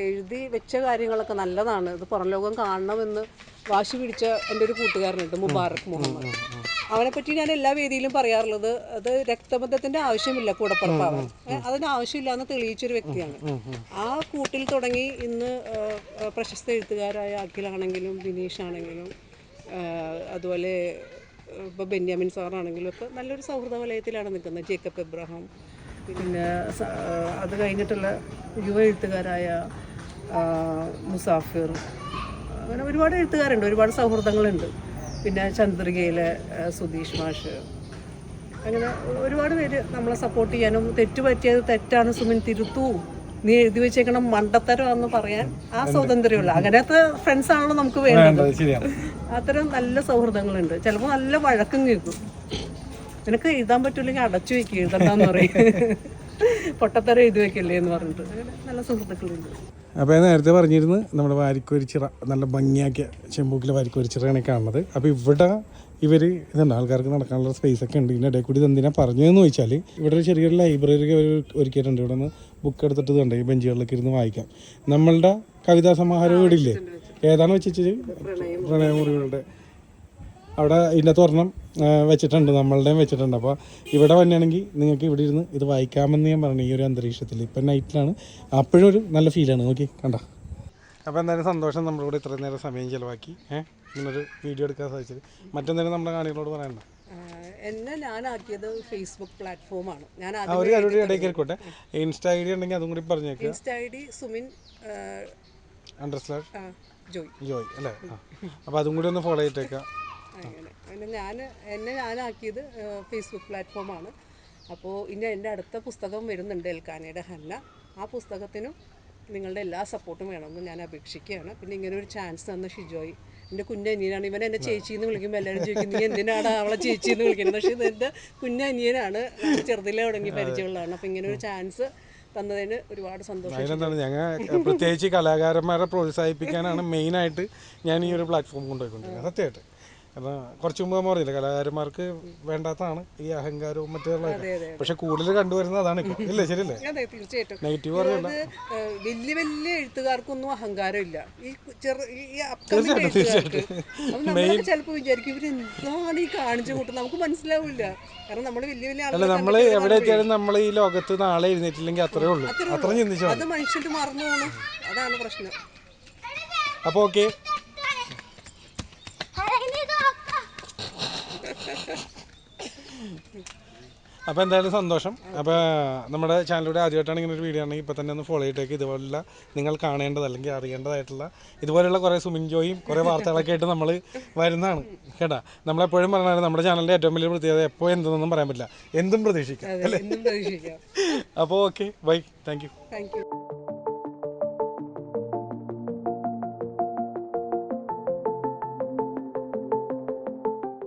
Speaker 1: എഴുതി വെച്ച കാര്യങ്ങളൊക്കെ നല്ലതാണ്. ഇത് പുറം ലോകം കാണണമെന്ന് വാശി പിടിച്ച എന്റെ ഒരു കൂട്ടുകാരനുണ്ട് മുബാറക് മുഹമ്മദ്. അവനെ പറ്റി ഞാൻ എല്ലാ വേദിയിലും പറയാറുള്ളത് അത് രക്തബന്ധത്തിന്റെ ആവശ്യമില്ല കൂടപ്പുറപ്പാവൻ. അതിന് ആവശ്യമില്ല എന്ന് തെളിയിച്ചൊരു വ്യക്തിയാണ്. ആ കൂട്ടിൽ തുടങ്ങി ഇന്ന് പ്രശസ്ത എഴുത്തുകാരായ അഖിലാണെങ്കിലും ബിനീഷ് ആണെങ്കിലും അതുപോലെ ഇപ്പോൾ ബെന്യാമിൻ സാറാണെങ്കിലും ഒക്കെ നല്ലൊരു സൗഹൃദ വലയത്തിലാണ് നിൽക്കുന്നത്. ജേക്കബ് എബ്രഹാം പിന്നെ അത് കഴിഞ്ഞിട്ടുള്ള യുവ എഴുത്തുകാരായ മുസാഫിർ അങ്ങനെ ഒരുപാട് എഴുത്തുകാരുണ്ട് ഒരുപാട് സൗഹൃദങ്ങളുണ്ട്. പിന്നെ ചന്ദ്രികയിലെ സുധീഷ് മാഷ്. അങ്ങനെ ഒരുപാട് പേര് നമ്മളെ സപ്പോർട്ട് ചെയ്യാനും തെറ്റ് പറ്റിയത് തെറ്റാണ് സുമിൻ തിരുത്തൂ. നീ എഴുതി വെച്ചേക്കണം എന്ന് പറയാൻ ആ സ്വാതന്ത്ര്യമുള്ള. അങ്ങനത്തെ ഫ്രണ്ട്സ് ആണല്ലോ നമുക്ക് വേണ്ടത്. അത്തരം നല്ല സൗഹൃദങ്ങളുണ്ട്. ചിലപ്പോൾ നല്ല വഴക്കം കേൾക്കും. നിനക്ക് എഴുതാൻ പറ്റൂലെങ്കിൽ അടച്ചു വെക്കുക എഴുതണ്ടെന്ന് പറയും. പൊട്ടത്തരം എഴുതി വെക്കല്ലേ എന്ന് പറഞ്ഞിട്ട്. അങ്ങനെ നല്ല സുഹൃത്തുക്കളുണ്ട്.
Speaker 2: അപ്പോൾ നേരത്തെ പറഞ്ഞിരുന്നു നമ്മുടെ വാരിക്കോരിച്ചിറ നല്ല ഭംഗിയാക്കിയ ചെമ്പൂക്കിലെ വാരിക്കോരിച്ചിറയാണ് കാണുന്നത്. അപ്പോൾ ഇവിടെ ഇവർ ഇതുണ്ട് ആൾക്കാർക്ക് നടക്കാനുള്ള സ്പേസ് ഒക്കെ ഉണ്ട്. ഇതിന്റെ ഇടയിൽ കൂടി ഇതെന്തിനാ പറഞ്ഞതെന്ന് വെച്ചാൽ ഇവിടെ ഒരു ചെറിയൊരു ലൈബ്രറി അവർ ഒരുക്കിയിട്ടുണ്ട്. ഇവിടെ നിന്ന് ബുക്ക് എടുത്തിട്ട് ഇതുണ്ട് ഈ ബെഞ്ചുകളിലൊക്കെ ഇരുന്ന് വായിക്കാം. നമ്മളുടെ കവിതാ സമാഹാരം ഇവിടെ ഇല്ലേ ഏതാണ് വെച്ചിട്ട് പ്രണയമുറികളുടെ അവിടെ ഇതിന്റെ ഒരെണ്ണം വെച്ചിട്ടുണ്ട്. നമ്മളുടെയും വെച്ചിട്ടുണ്ട്. അപ്പോൾ ഇവിടെ വന്നെയാണെങ്കിൽ നിങ്ങൾക്ക് ഇവിടെ ഇരുന്ന് ഇത് വായിക്കാമെന്ന് ഞാൻ പറഞ്ഞു. ഈ ഒരു അന്തരീക്ഷത്തിൽ. ഇപ്പം നൈറ്റിലാണ്. അപ്പോഴും ഒരു നല്ല ഫീലാണ് നോക്കി കണ്ട? അപ്പോൾ എന്തായാലും സന്തോഷം നമ്മളിവിടെ ഇത്രയും നേരം സമയം ചിലവാക്കി. ഏഹ് ഇങ്ങനൊരു വീഡിയോ എടുക്കാൻ സാധിച്ചത്. മറ്റെന്തെങ്കിലും നമ്മുടെ കാണികളോട് പറയണ്ട
Speaker 1: എന്നെ ഞാനാക്കിയത് ഫേസ്ബുക്ക് പ്ലാറ്റ്ഫോമാണ് ഞാൻ
Speaker 2: ഒരു കാര്യം കൂടി ഇടയ്ക്ക് ആയിക്കോട്ടെ ഇൻസ്റ്റ ഐ ഡി ഉണ്ടെങ്കിൽ അതും കൂടി പറഞ്ഞേക്കാം
Speaker 1: insta I D Sumin under slash Joy.
Speaker 2: Joy അല്ലേ? അപ്പോൾ അതും കൂടി ഒന്ന് ഫോളോ ചെയ്തേക്കാം
Speaker 1: അങ്ങനെ. അങ്ങനെ ഞാൻ എന്നെ ഞാനാക്കിയത് ഫേസ്ബുക്ക് പ്ലാറ്റ്ഫോമാണ് അപ്പോൾ ഇനി എന്റെ അടുത്ത പുസ്തകം വരുന്നുണ്ട് എൽക്കാനയുടെ ഹന്ന. ആ പുസ്തകത്തിനും നിങ്ങളുടെ എല്ലാ സപ്പോർട്ടും വേണമെന്ന് ഞാൻ അപേക്ഷിക്കുകയാണ്. പിന്നെ ഇങ്ങനെ ഒരു ചാൻസ് തന്ന ഷിജോയ്. എന്റെ കുഞ്ഞനിയനാണ് ഇവൻ എന്നെ ചേച്ചി എന്ന് വിളിക്കുമ്പോൾ എല്ലാവരും ചോദിക്കും നീ എന്തിനാണ് അവളെ ചേച്ചി എന്ന് വിളിക്കുന്നത്? പക്ഷേ ഇത് എന്റെ കുഞ്ഞനിയനാണ് ചെറുതിലെ തുടങ്ങി പരിചയമുള്ളതാണ്. അപ്പോൾ ഇങ്ങനെ ഒരു ചാൻസ് തന്നതിന് ഒരുപാട് സന്തോഷം
Speaker 2: അതിനെന്താണ് ഞങ്ങൾ പ്രത്യേകിച്ച് കലാകാരന്മാരെ പ്രോത്സാഹിപ്പിക്കാനാണ് മെയിനായിട്ട് ഞാൻ ഈ ഒരു പ്ലാറ്റ്ഫോം കൊണ്ടുപോയിക്കൊണ്ടിരിക്കുന്നത്. സത്യമായിട്ട്. കാരണം കുറച്ച് മുമ്പ് നമ്മൾ പറഞ്ഞില്ല കലാകാരന്മാർക്ക് വേണ്ടാത്തതാണ് ഈ അഹങ്കാരവും മറ്റുള്ളതൊക്കെ. പക്ഷെ കൂടുതൽ കണ്ടുവരുന്നത് അതാണ് ഇപ്പൊ. ഇല്ലേ ശരിയല്ലേ?
Speaker 1: അതെ തീർച്ചയായിട്ടും.
Speaker 2: നെഗറ്റീവ് പറഞ്ഞല്ല
Speaker 1: വലിയ വലിയ എഴുത്തുകാർക്കൊന്നും ഈ കു- ചെറു ഈ അപ്കമിങ് എഴുത്തുകാർക്ക് അപ്പൊ നമ്മളൊക്കെ ചിലപ്പോൾ വിചാരിക്കും എന്താണ് ഈ കാണിച്ചു കൂട്ടുന്നത്? നമുക്ക് മനസ്സിലാവില്ല. കാരണം നമ്മൾ വലിയ വലിയ
Speaker 2: അല്ല നമ്മൾ എവിടെ എത്തിയാലും നമ്മൾ ഈ ലോകത്ത് നാളെ എഴുന്നേറ്റില്ലെങ്കിൽ അത്രേ ഉള്ളൂ. അത്ര ചിന്തിച്ചു
Speaker 1: അത് മനുഷ്യർ മറന്നു പോകണം അതാണ് പ്രശ്നം.
Speaker 2: അപ്പോൾ ഓക്കെ. അപ്പോൾ എന്തായാലും സന്തോഷം. അപ്പോൾ നമ്മുടെ ചാനലിലൂടെ ആദ്യമായിട്ടാണ് ഇങ്ങനെ ഒരു വീഡിയോ ആണെങ്കിൽ ഇപ്പോൾ തന്നെ ഒന്ന് ഫോളോ ചെയ്തേക്ക്. ഇതുപോലുള്ള നിങ്ങൾ കാണേണ്ടത് അല്ലെങ്കിൽ അറിയേണ്ടതായിട്ടുള്ള ഇതുപോലെയുള്ള കുറേ സുമിൻ ജോയും കുറേ വാർത്തകളൊക്കെ ആയിട്ട് നമ്മൾ വരുന്നതാണ്. കേട്ടാ? നമ്മളെപ്പോഴും പറഞ്ഞാൽ നമ്മുടെ ചാനലിന്റെ ഏറ്റവും വലിയ പ്രത്യേകത എപ്പോൾ എന്തെന്നൊന്നും പറയാൻ പറ്റില്ല. എന്തും പ്രതീക്ഷിക്കാം.
Speaker 1: അല്ലേ?
Speaker 2: അപ്പോൾ okay bye thank you
Speaker 1: thank you